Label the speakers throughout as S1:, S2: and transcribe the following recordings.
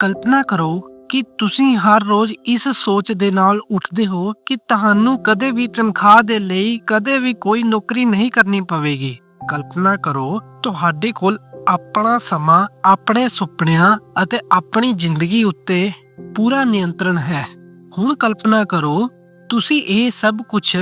S1: ਕਲਪਨਾ ਕਰੋ ਕਿ ਤੁਸੀਂ ਹਰ ਰੋਜ਼ ਇਸ ਸੋਚ ਦੇ ਨਾਲ ਉੱਠਦੇ ਹੋ ਕਿ ਤੁਹਾਨੂੰ ਕਦੇ ਵੀ ਤਨਖਾਹ ਦੇ ਲਈ ਕਦੇ ਵੀ ਕੋਈ ਨੌਕਰੀ ਨਹੀਂ ਕਰਨੀ ਪਵੇਗੀ। ਕਲਪਨਾ ਕਰੋ, ਤੁਹਾਡੇ ਕੋਲ ਆਪਣਾ ਸਮਾਂ, ਆਪਣੇ ਸੁਪਨਿਆਂ ਅਤੇ ਆਪਣੀ ਜ਼ਿੰਦਗੀ ਉੱਤੇ ਪੂਰਾ ਨਿਯੰਤਰਣ ਹੈ। ਹੁਣ ਕਲਪਨਾ ਕਰੋ, ਤੁਸੀਂ ਇਹ ਸਭ ਕੁਝ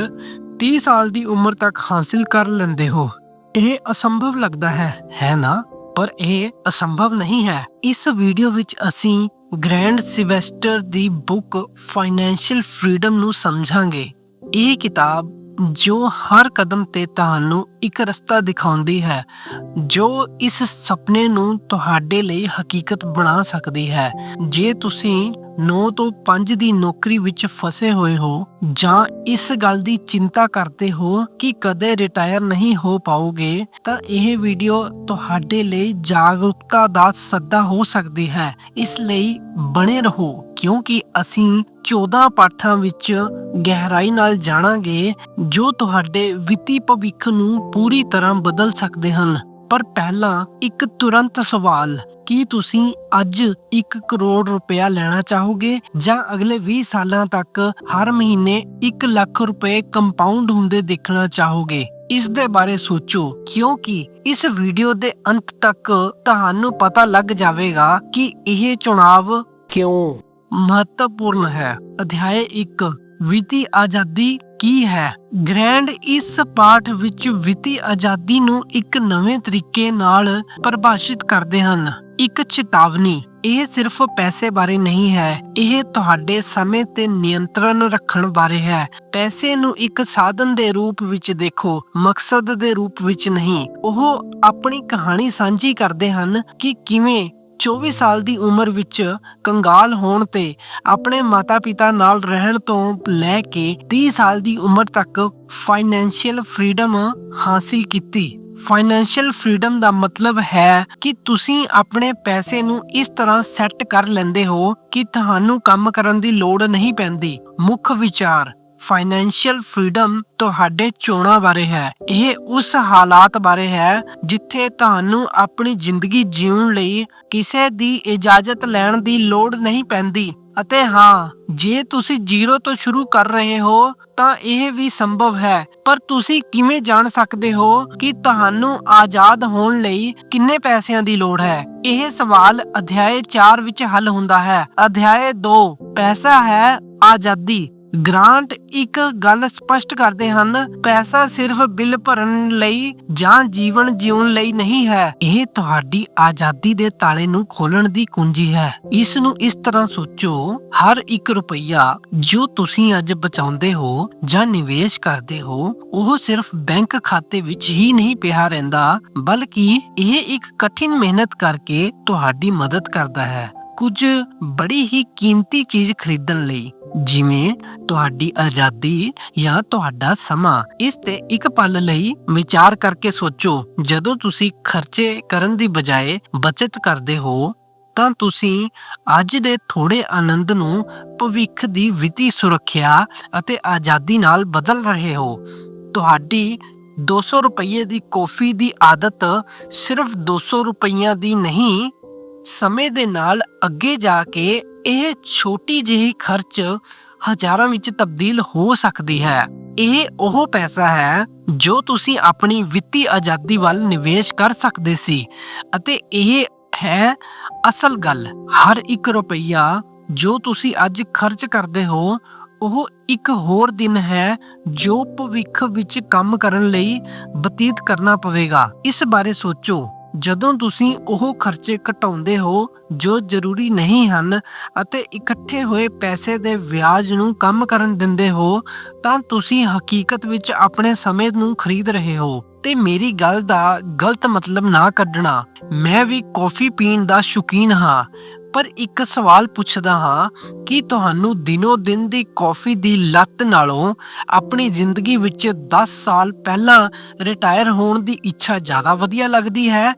S1: 30 ਸਾਲ ਦੀ ਉਮਰ ਤੱਕ ਹਾਸਿਲ ਕਰ ਲੈਂਦੇ ਹੋ। ਇਹ ਅਸੰਭਵ ਲੱਗਦਾ ਹੈ ਹੈ ਨਾ? ਪਰ ਇਹ ਅਸੰਭਵ ਨਹੀਂ ਹੈ। ਇਸ ਵੀਡੀਓ ਵਿੱਚ ਅਸੀਂ ਗ੍ਰੈਂਡ ਸਿਵੈਸਟਰ ਦੀ ਬੁੱਕ ਫਾਈਨੈਂਸ਼ੀਅਲ ਫਰੀडम ਨੂੰ ਸਮਝਾਂਗੇ। ਇਹ ਕਿਤਾਬ ਜੋ ਹਰ ਕਦਮ ਤੇ ਤੁਹਾਨੂੰ ਇੱਕ ਰਸਤਾ ਦਿਖਾਉਂਦੀ ਹੈ, ਜੋ ਇਸ ਸੁਪਨੇ ਨੂੰ ਤੁਹਾਡੇ ਲਈ ਹਕੀਕਤ ਬਣਾ ਸਕਦੀ ਹੈ। ਜੇ ਤੁਸੀਂ 9 ਤੋਂ 5 ਦੀ ਨੌਕਰੀ ਵਿੱਚ ਫਸੇ ਹੋਏ ਹੋ ਜਾਂ ਇਸ ਗੱਲ ਦੀ ਚਿੰਤਾ ਕਰਦੇ ਹੋ ਕਿ ਕਦੇ ਰਿਟਾਇਰ ਨਹੀਂ ਹੋ ਪਾਓਗੇ, ਤਾਂ ਇਹ ਵੀਡੀਓ ਤੁਹਾਡੇ ਲਈ ਜਾਗਰੂਕਤਾ ਦਾ ਸੱਦਾ ਹੋ ਸਕਦੀ ਹੈ। ਇਸ ਲਈ ਬਣੇ ਰਹੋ। ਕਿਉਂਕਿ ਅਸੀਂ 14 ਪਾਠਾਂ ਵਿੱਚ ਗਹਿਰਾਈ ਨਾਲ ਜਾਣਾਂਗੇ, ਜੋ ਤੁਹਾਡੇ ਵਿੱਤੀ ਭਵਿੱਖ ਨੂੰ ਪੂਰੀ ਤਰ੍ਹਾਂ ਬਦਲ ਸਕਦੇ ਹਨ। ਪਰ ਪਹਿਲਾਂ ਇੱਕ ਤੁਰੰਤ ਸਵਾਲ, ਕੀ ਤੁਸੀਂ ਅੱਜ 1 ਕਰੋੜ ਰੁਪਇਆ ਲੈਣਾ ਚਾਹੋਗੇ ਜਾਂ ਅਗਲੇ 20 ਸਾਲਾਂ ਤੱਕ ਹਰ ਮਹੀਨੇ 1 ਲੱਖ ਰੁਪਏ ਕੰਪਾਊਂਡ ਹੁੰਦੇ ਦੇਖਣਾ ਚਾਹੋਗੇ? ਇਸ ਦੇ ਬਾਰੇ ਸੋਚੋ, ਕਿਉਂਕਿ ਇਸ ਵੀਡੀਓ ਦੇ ਅੰਤ ਤੱਕ ਤੁਹਾਨੂੰ ਪਤਾ ਲੱਗ ਜਾਵੇਗਾ ਕਿ ਇਹ ਚੁਣਾਵ ਕਿਉਂ? ਮਹੱਤਵਪੂਰਨ ਹੈ। ਅਧਿਆਇ 1 ਵਿੱਤੀ ਆਜ਼ਾਦੀ ਕੀ ਹੈ? ਗ੍ਰੈਂਡ ਇਸ ਪਾਠ ਵਿੱਚ ਵਿੱਤੀ ਆਜ਼ਾਦੀ ਨੂੰ ਇੱਕ ਨਵੇਂ ਤਰੀਕੇ ਨਾਲ ਪਰਿਭਾਸ਼ਿਤ ਕਰਦੇ ਹਨ। ਇੱਕ ਚੇਤਾਵਨੀ, ਇਹ ਸਿਰਫ ਪੈਸੇ ਬਾਰੇ ਨਹੀਂ ਹੈ, ਇਹ ਤੁਹਾਡੇ ਸਮੇਂ ਤੇ ਨਿਯੰਤਰਣ ਰੱਖਣ ਬਾਰੇ ਹੈ। ਪੈਸੇ ਨੂੰ ਇੱਕ ਸਾਧਨ ਦੇ ਰੂਪ ਵਿੱਚ ਦੇਖੋ, ਮਕਸਦ ਦੇ ਰੂਪ ਵਿੱਚ ਨਹੀਂ। ਉਹ ਆਪਣੀ ਕਹਾਣੀ ਸਾਂਝੀ ਕਰਦੇ ਹਨ ਕਿ ਕਿਵੇਂ 24 ਸਾਲ ਦੀ ਉਮਰ ਵਿੱਚ ਕੰਗਾਲ ਹੋਣ ਤੇ ਆਪਣੇ ਮਾਤਾ-ਪਿਤਾ ਨਾਲ ਰਹਿਣ ਤੋਂ ਲੈ ਕੇ 30 ਸਾਲ ਦੀ ਉਮਰ ਤੱਕ ਫਾਈਨੈਂਸ਼ੀਅਲ ਫ੍ਰੀडम ਹਾਸਿਲ ਕੀਤੀ। ਫਾਈਨੈਂਸ਼ੀਅਲ ਫ੍ਰੀडम ਦਾ ਮਤਲਬ ਹੈ ਕਿ ਤੁਸੀਂ ਆਪਣੇ ਪੈਸੇ ਨੂੰ ਇਸ ਤਰ੍ਹਾਂ ਸੈੱਟ ਕਰ ਲੈਂਦੇ ਹੋ ਕਿ ਤੁਹਾਨੂੰ ਕੰਮ ਕਰਨ ਦੀ ਲੋੜ ਨਹੀਂ ਪੈਂਦੀ। ਮੁੱਖ ਵਿਚਾਰ ਫਾਈਨੈਂਸ਼ੀਅਲ ਫਰੀडम ਤੁਹਾਡੇ ਚੋਣਾਂ ਬਾਰੇ ਹੈ। ਇਹ ਉਸ ਹਾਲਾਤ ਬਾਰੇ ਹੈ ਜਿੱਥੇ ਤੁਹਾਨੂੰ ਆਪਣੀ ਜ਼ਿੰਦਗੀ ਜਿਉਣ ਲਈ ਕਿਸੇ ਦੀ ਇਜਾਜ਼ਤ ਲੈਣ ਦੀ ਲੋੜ ਨਹੀਂ ਪੈਂਦੀ। ਅਤੇ ਹਾਂ, ਜੇ ਤੁਸੀਂ ਜ਼ੀਰੋ ਤੋਂ ਸ਼ੁਰੂ ਕਰ ਰਹੇ ਹੋ, ਤਾਂ ਇਹ ਵੀ ਸੰਭਵ ਹੈ। ਪਰ ਤੁਸੀਂ ਕਿਵੇਂ ਜਾਣ ਸਕਦੇ ਹੋ ਕਿ ਤੁਹਾਨੂੰ ਆਜ਼ਾਦ ਹੋਣ ਲਈ ਕਿੰਨੇ ਪੈਸਿਆਂ ਦੀ ਲੋੜ ਹੈ? ਇਹ ਸਵਾਲ ਅਧਿਆਇ 4 ਵਿੱਚ ਹੱਲ ਹੁੰਦਾ ਹੈ। ਅਧਿਆਇ 2 ਪੈਸਾ ਹੈ ਆਜ਼ਾਦੀ। ਗ੍ਰਾਂਟ ਇੱਕ ਗੱਲ ਸਪਸ਼ਟ ਕਰਦੇ ਹਨ, ਪੈਸਾ ਸਿਰਫ ਬਿੱਲ ਭਰਨ ਲਈ ਜਾਂ ਜੀਵਨ ਜਿਉਣ ਲਈ ਨਹੀਂ ਹੈ। ਇਹ ਤੁਹਾਡੀ ਆਜ਼ਾਦੀ ਦੇ ਤਾਲੇ ਨੂੰ ਖੋਲਣ ਦੀ ਕੁੰਜੀ ਹੈ। ਇਸ ਨੂੰ ਇਸ ਤਰ੍ਹਾਂ ਸੋਚੋ, ਹਰ ਇੱਕ ਰੁਪਈਆ ਜੋ ਤੁਸੀਂ ਅੱਜ ਬਚਾਉਂਦੇ ਹੋ ਜਾਂ ਨਿਵੇਸ਼ ਕਰਦੇ ਹੋ, ਉਹ ਸਿਰਫ ਬੈਂਕ ਖਾਤੇ ਵਿੱਚ ਹੀ ਨਹੀਂ ਪਿਆ ਰਹਿੰਦਾ, ਬਲਕਿ ਇਹ ਇੱਕ ਕਠਿਨ ਮਿਹਨਤ ਕਰਕੇ ਤੁਹਾਡੀ ਮਦਦ ਕਰਦਾ ਹੈ। ਕੁਝ ਬੜੀ ਹੀ ਕੀਮਤੀ ਚੀਜ਼ ਖਰੀਦਣ ਲਈ, ਜਿਵੇਂ ਤੁਹਾਡੀ ਆਜ਼ਾਦੀ ਜਾਂ ਤੁਹਾਡਾ ਸਮਾਂ। ਇਸ ਤੇ ਇੱਕ ਪਲ ਲਈ ਵਿਚਾਰ ਕਰਕੇ ਸੋਚੋ, ਜਦੋਂ ਤੁਸੀਂ ਖਰਚੇ ਕਰਨ ਦੀ ਬਜਾਏ ਬਚਤ ਕਰਦੇ ਹੋ, ਤਾਂ ਤੁਸੀਂ ਅੱਜ ਦੇ ਥੋੜੇ ਆਨੰਦ ਨੂੰ ਭਵਿੱਖ ਦੀ ਵਿੱਤੀ ਸੁਰੱਖਿਆ ਅਤੇ ਆਜ਼ਾਦੀ ਨਾਲ ਬਦਲ ਰਹੇ ਹੋ। ਤੁਹਾਡੀ 200 ਰੁਪਏ ਦੀ ਕੌਫੀ ਦੀ ਆਦਤ ਸਿਰਫ 200 ਰੁਪਈਆਂ ਦੀ ਨਹੀਂ ਸਮੇਂ ਦੇ ਨਾਲ ਅੱਗੇ ਜਾ ਕੇ ਇਹ ਛੋਟੀ ਜਿਹੀ ਖਰਚ ਹਜ਼ਾਰਾਂ ਵਿੱਚ ਤਬਦੀਲ ਹੋ ਸਕਦੀ ਹੈ। ਇਹ ਉਹ ਪੈਸਾ ਹੈ ਜੋ ਤੁਸੀਂ ਆਪਣੀ ਵਿੱਤੀ ਆਜ਼ਾਦੀ ਵੱਲ ਨਿਵੇਸ਼ ਕਰ ਸਕਦੇ ਸੀ ਅਤੇ ਇਹ ਹੈ ਅਸਲ ਗੱਲ। ਹਰ ਇੱਕ ਰੁਪਈਆ ਜੋ ਤੁਸੀਂ ਅੱਜ ਖਰਚ ਕਰਦੇ ਹੋ, ਉਹ ਇੱਕ ਹੋਰ ਦਿਨ ਹੈ ਜੋ ਭਵਿੱਖ ਵਿੱਚ ਕੰਮ ਕਰਨ ਲਈ ਬਤੀਤ ਕਰਨਾ ਪਵੇਗਾ। ਇਸ ਬਾਰੇ ਸੋਚੋ। ਜਦੋਂ ਤੁਸੀਂ ਉਹ ਖਰਚੇ ਘਟਾਉਂਦੇ ਹੋ ਜੋ ਜ਼ਰੂਰੀ ਨਹੀਂ ਹਨ ਅਤੇ ਇਕੱਠੇ ਹੋਏ ਪੈਸੇ ਦੇ ਵਿਆਜ ਨੂੰ ਕੰਮ ਕਰਨ ਦਿੰਦੇ ਹੋ, ਤਾਂ ਤੁਸੀਂ ਹਕੀਕਤ ਵਿੱਚ ਆਪਣੇ ਸਮੇਂ ਨੂੰ ਖਰੀਦ ਰਹੇ ਹੋ। ਤੇ ਮੇਰੀ ਗੱਲ ਦਾ ਗਲਤ ਮਤਲਬ ਨਾ ਕੱਢਣਾ। ਮੈਂ ਵੀ ਕਾਫੀ ਪੀਣ ਦਾ ਸ਼ੌਕੀਨ ਹਾਂ। ਪਰ ਇੱਕ ਸਵਾਲ ਪੁੱਛਦਾ ਹਾਂ ਕਿ ਤੁਹਾਨੂੰ ਦਿਨੋ ਦਿਨ ਦੀ ਕੌਫੀ ਦੀ ਲੱਤ ਨਾਲੋਂ ਆਪਣੀ ਜ਼ਿੰਦਗੀ ਵਿੱਚ 10 ਸਾਲ ਪਹਿਲਾਂ ਰਿਟਾਇਰ ਹੋਣ ਦੀ ਇੱਛਾ ਜ਼ਿਆਦਾ ਵਧੀਆ ਲੱਗਦੀ ਹੈ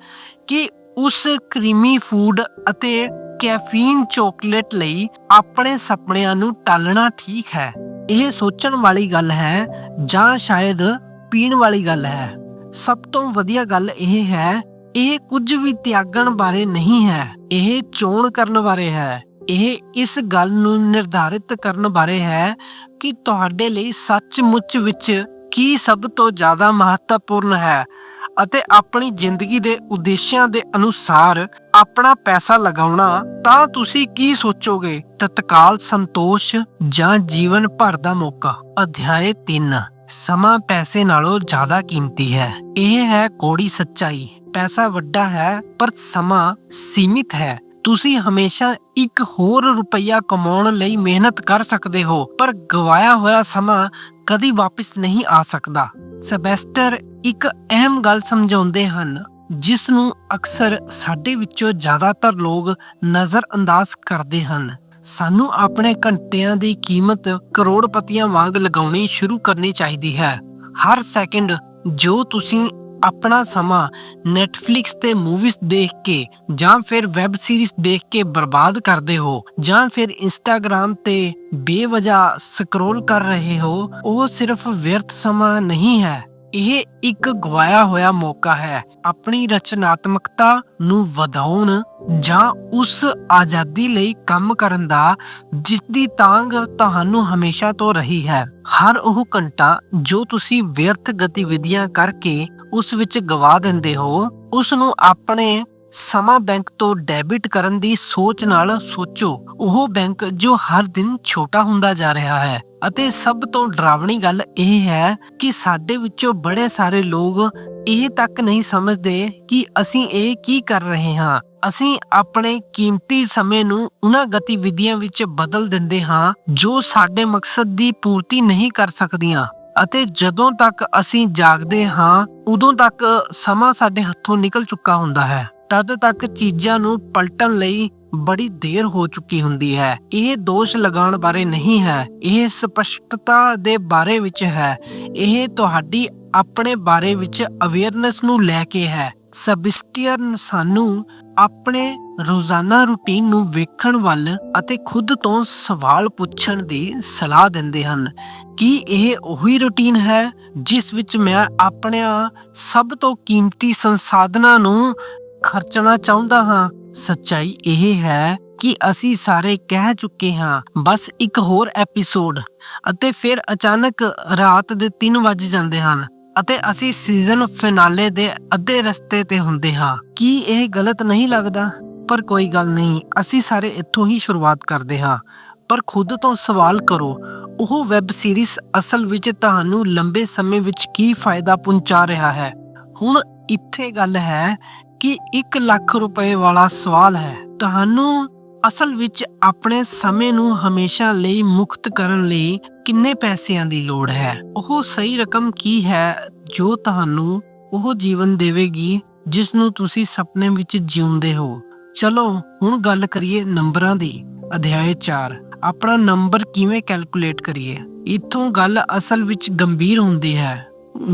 S1: ਕਿ ਉਸ ਕਰੀਮੀ ਫੂਡ ਅਤੇ ਕੈਫੀਨ ਚਾਕਲੇਟ ਲਈ ਆਪਣੇ ਸੁਪਨਿਆਂ ਨੂੰ ਟਾਲਣਾ ਠੀਕ ਹੈ? ਇਹ ਸੋਚਣ ਵਾਲੀ ਗੱਲ ਹੈ ਜਾਂ ਸ਼ਾਇਦ ਪੀਣ ਵਾਲੀ ਗੱਲ ਹੈ? ਸਭ ਤੋਂ ਵਧੀਆ ਗੱਲ ਇਹ ਹੈ ਇਹ ਕੁਝ ਵੀ ਤਿਆਗਣ ਬਾਰੇ ਨਹੀਂ ਹੈ, ਇਹ ਚੋਣ ਕਰਨ ਬਾਰੇ ਹੈ। ਇਹ ਇਸ ਗੱਲ ਨੂੰ ਨਿਰਧਾਰਿਤ ਕਰਨ ਬਾਰੇ ਹੈ ਕਿ ਤੁਹਾਡੇ ਲਈ ਸੱਚਮੁੱਚ ਵਿੱਚ ਕੀ ਸਭ ਤੋਂ ਜ਼ਿਆਦਾ ਮਹੱਤਵਪੂਰਨ ਹੈ ਅਤੇ ਆਪਣੀ ਜ਼ਿੰਦਗੀ ਦੇ ਉਦੇਸ਼ਾਂ ਦੇ ਅਨੁਸਾਰ ਆਪਣਾ ਪੈਸਾ ਲਗਾਉਣਾ, ਤਾਂ ਤੁਸੀਂ ਕੀ ਸੋਚੋਗੇ? ਤਤਕਾਲ ਸੰਤੋਸ਼ ਜਾਂ ਜੀਵਨ ਭਰ ਦਾ ਮੌਕਾ? ਅਧਿਆਇ 3 ਸਮਾਂ ਪੈਸੇ ਨਾਲੋਂ ਜ਼ਿਆਦਾ ਕੀਮਤੀ ਹੈ। ਇਹ ਹੈ ਕੋੜੀ ਸੱਚਾਈ। ਪੈਸਾ ਵੱਡਾ ਹੈ, ਪਰ ਸਮਾਂ ਸੀਮਿਤ ਹੈ। ਤੁਸੀਂ ਹਮੇਸ਼ਾ ਇੱਕ ਹੋਰ ਰੁਪਈਆ ਕਮਾਉਣ ਲਈ ਮਿਹਨਤ ਕਰ ਸਕਦੇ ਹੋ, ਪਰ ਗਵਾਇਆ ਹੋਇਆ ਸਮਾਂ ਕਦੀ ਵਾਪਸ ਨਹੀਂ ਆ ਸਕਦਾ। ਸੈਬੈਸਟਰ ਇੱਕ ਅਹਿਮ ਗੱਲ ਸਮਝਾਉਂਦੇ ਹਨ, ਜਿਸ ਨੂੰ ਅਕਸਰ ਸਾਡੇ ਵਿੱਚੋਂ ਜ਼ਿਆਦਾਤਰ ਲੋਕ ਨਜ਼ਰ ਅੰਦਾਜ਼ ਕਰਦੇ ਹਨ। ਸਾਨੂੰ ਆਪਣੇ ਘੰਟਿਆਂ ਦੀ ਕੀਮਤ ਕਰੋੜਪਤੀਆਂ ਵਾਂਗ ਲਗਾਉਣੀ ਸ਼ੁਰੂ ਕਰਨੀ ਚਾਹੀਦੀ ਹੈ। ਹਰ ਸੈਕਿੰਡ ਜੋ ਤੁਸੀਂ ਆਪਣਾ ਸਮਾਂ Netflix ਤੇ ਮੂਵੀਜ਼ ਦੇਖ ਕੇ ਜਾਂ ਫਿਰ ਵੈਬ ਸੀਰੀਜ਼ ਦੇਖ ਕੇ ਬਰਬਾਦ ਕਰਦੇ ਹੋ ਜਾਂ ਫਿਰ Instagram ਤੇ ਬੇਵਜਾ ਸਕਰੋਲ ਕਰ ਰਹੇ ਹੋ, ਉਹ ਸਿਰਫ ਵਿਅਰਥ ਸਮਾਂ ਨਹੀਂ ਹੈ। ਇਹ ਇੱਕ ਗਵਾਇਆ ਹੋਇਆ ਮੌਕਾ ਹੈ। ਆਪਣੀ ਰਚਨਾਤਮਕਤਾ ਨੂੰ ਵਧਾਉਣ ਜਾਂ ਉਸ ਆਜ਼ਾਦੀ ਲਈ ਕੰਮ ਕਰਨ ਦਾ ਜਿਸ ਦੀ ਤਾਂਗ ਤੁਹਾਨੂੰ ਹਮੇਸ਼ਾ ਤੋਂ ਰਹੀ ਹੈ। ਹਰ ਉਹ ਘੰਟਾ ਜੋ ਤੁਸੀਂ ਵਿਅਰਥ ਗਤੀਵਿਧੀਆਂ ਕਰਕੇ ਉਸ ਵਿੱਚ ਗਵਾ ਦਿੰਦੇ ਹੋ ਉਸ ਨੂੰ ਆਪਣੇ ਸਮਾਂ ਬੈਂਕ ਤੋਂ ਡੈਬਿਟ ਕਰਨ ਦੀ ਸੋਚ ਨਾਲ ਸੋਚੋ। ਉਹ ਬੈਂਕ ਜੋ ਹਰ ਦਿਨ ਛੋਟਾ ਹੁੰਦਾ ਜਾ ਰਿਹਾ ਹੈ। ਅਤੇ ਸਭ ਤੋਂ ਡਰਾਵਣੀ ਗੱਲ ਇਹ ਹੈ ਕਿ ਸਾਡੇ ਵਿੱਚੋਂ ਬੜੇ ਸਾਰੇ ਲੋਕ ਇਹ ਤੱਕ ਨਹੀਂ ਸਮਝਦੇ ਕਿ ਅਸੀਂ ਇਹ ਕੀ ਕਰ ਰਹੇ ਹਾਂ। ਅਸੀਂ ਆਪਣੇ ਕੀਮਤੀ ਸਮੇਂ ਨੂੰ ਉਹਨਾਂ ਗਤੀਵਿਧੀਆਂ ਵਿੱਚ ਬਦਲ ਦਿੰਦੇ ਹਾਂ ਜੋ ਸਾਡੇ ਮਕਸਦ ਦੀ ਪੂਰਤੀ ਨਹੀਂ ਕਰ ਸਕਦੀਆਂ ਅਤੇ ਜਦੋਂ ਤੱਕ ਅਸੀਂ ਜਾਗਦੇ ਹਾਂ, ਉਦੋਂ ਤੱਕ ਸਮਾਂ ਸਾਡੇ ਹੱਥੋਂ ਨਿਕਲ ਚੁੱਕਾ ਹੁੰਦਾ ਹੈ। ਤਦ ਤੱਕ ਚੀਜ਼ਾਂ ਨੂੰ ਪਲਟਣ ਲਈ ਬੜੀ ਦੇਰ ਹੋ ਚੁੱਕੀ ਹੁੰਦੀ ਹੈ। ਇਹ ਦੋਸ਼ ਲਗਾਉਣ ਬਾਰੇ ਨਹੀਂ ਹੈ। ਇਹ ਸਪਸ਼ਟਤਾ ਦੇ ਬਾਰੇ ਵਿੱਚ ਹੈ। ਇਹ ਤੁਹਾਡੀ ਆਪਣੇ ਬਾਰੇ ਵਿੱਚ ਅਵੇਅਰਨੈਸ ਨੂੰ ਲੈ ਕੇ ਹੈ। ਸਬਿਸਟੀਅਰ ਸਾਨੂੰ ਆਪਣੇ ਰੋਜ਼ਾਨਾ ਰੁਟੀਨ ਨੂੰ ਵੇਖਣ ਵੱਲ ਅਤੇ ਖੁਦ ਤੋਂ ਸਵਾਲ ਪੁੱਛਣ ਦੀ ਸਲਾਹ ਦਿੰਦੇ ਹਨ। ਕੀ ਇਹ ਉਹੀ ਰੁਟੀਨ ਹੈ ਜਿਸ ਵਿੱਚ ਮੈਂ ਆਪਣਿਆਂ ਸਭ ਤੋਂ ਕੀਮਤੀ ਸੰਸਾਧਨਾਂ ਨੂੰ ਖਰਚਣਾ ਚਾਹੁੰਦਾ ਹਾਂ? ਸੱਚਾਈ ਇਹ ਹੈ ਕਿ ਅਸੀਂ ਸਾਰੇ ਕਹਿ ਚੁੱਕੇ ਹਾਂ, ਬਸ ਇੱਕ ਹੋਰ ਐਪੀਸੋਡ ਅਤੇ ਫਿਰ ਅਚਾਨਕ ਰਾਤ ਦੇ 3 ਵੱਜ ਜਾਂਦੇ ਹਨ ਅਤੇ ਅਸੀਂ ਸੀਜ਼ਨ ਫਿਨਾਲੇ ਦੇ ਅੱਧੇ ਰਸਤੇ ਤੇ ਹੁੰਦੇ ਹਾਂ। ਕੀ ਇਹ ਗਲਤ ਨਹੀਂ ਲੱਗਦਾ? ਪਰ ਕੋਈ ਗੱਲ ਨਹੀਂ, ਅਸੀਂ ਸਾਰੇ ਇੱਥੋਂ ਹੀ ਸ਼ੁਰੂਆਤ ਕਰਦੇ ਹਾਂ। ਪਰ ਖੁਦ ਤੋਂ ਸਵਾਲ ਕਰੋ, ਉਹ ਵੈਬ ਸੀਰੀਜ਼ ਅਸਲ ਵਿੱਚ ਤੁਹਾਨੂੰ ਲੰਬੇ ਸਮੇਂ ਵਿੱਚ ਕੀ ਫਾਇਦਾ ਪਹੁੰਚਾ ਰਿਹਾ ਹੈ? ਹੁਣ ਇੱਥੇ ਗੱਲ ਹੈ ਕਿ 1 ਲੱਖ ਰੁਪਏ ਵਾਲਾ ਸਵਾਲ ਹੈ, ਤੁਹਾਨੂੰ ਅਸਲ ਵਿੱਚ ਆਪਣੇ ਸਮੇਂ ਨੂੰ ਹਮੇਸ਼ਾ ਲਈ ਮੁਕਤ ਕਰਨ ਲਈ ਕਿੰਨੇ ਪੈਸਿਆਂ ਦੀ ਲੋੜ ਹੈ? ਉਹ ਸਹੀ ਰਕਮ ਕੀ ਹੈ ਜੋ ਤੁਹਾਨੂੰ ਉਹ ਜੀਵਨ ਦੇਵੇਗੀ ਜਿਸ ਨੂੰ ਤੁਸੀਂ ਸੁਪਨੇ ਵਿੱਚ ਜਿਉਂਦੇ ਹੋ? ਚਲੋ, ਹੁਣ ਗੱਲ ਕਰੀਏ ਨੰਬਰਾਂ ਦੀ। ਅਧਿਆਇ 4 ਆਪਣਾ ਨੰਬਰ ਕਿਵੇਂ ਕੈਲਕੂਲੇਟ ਕਰੀਏ? ਇਥੋਂ ਗੱਲ ਅਸਲ ਵਿੱਚ ਗੰਭੀਰ ਹੁੰਦੀ ਹੈ।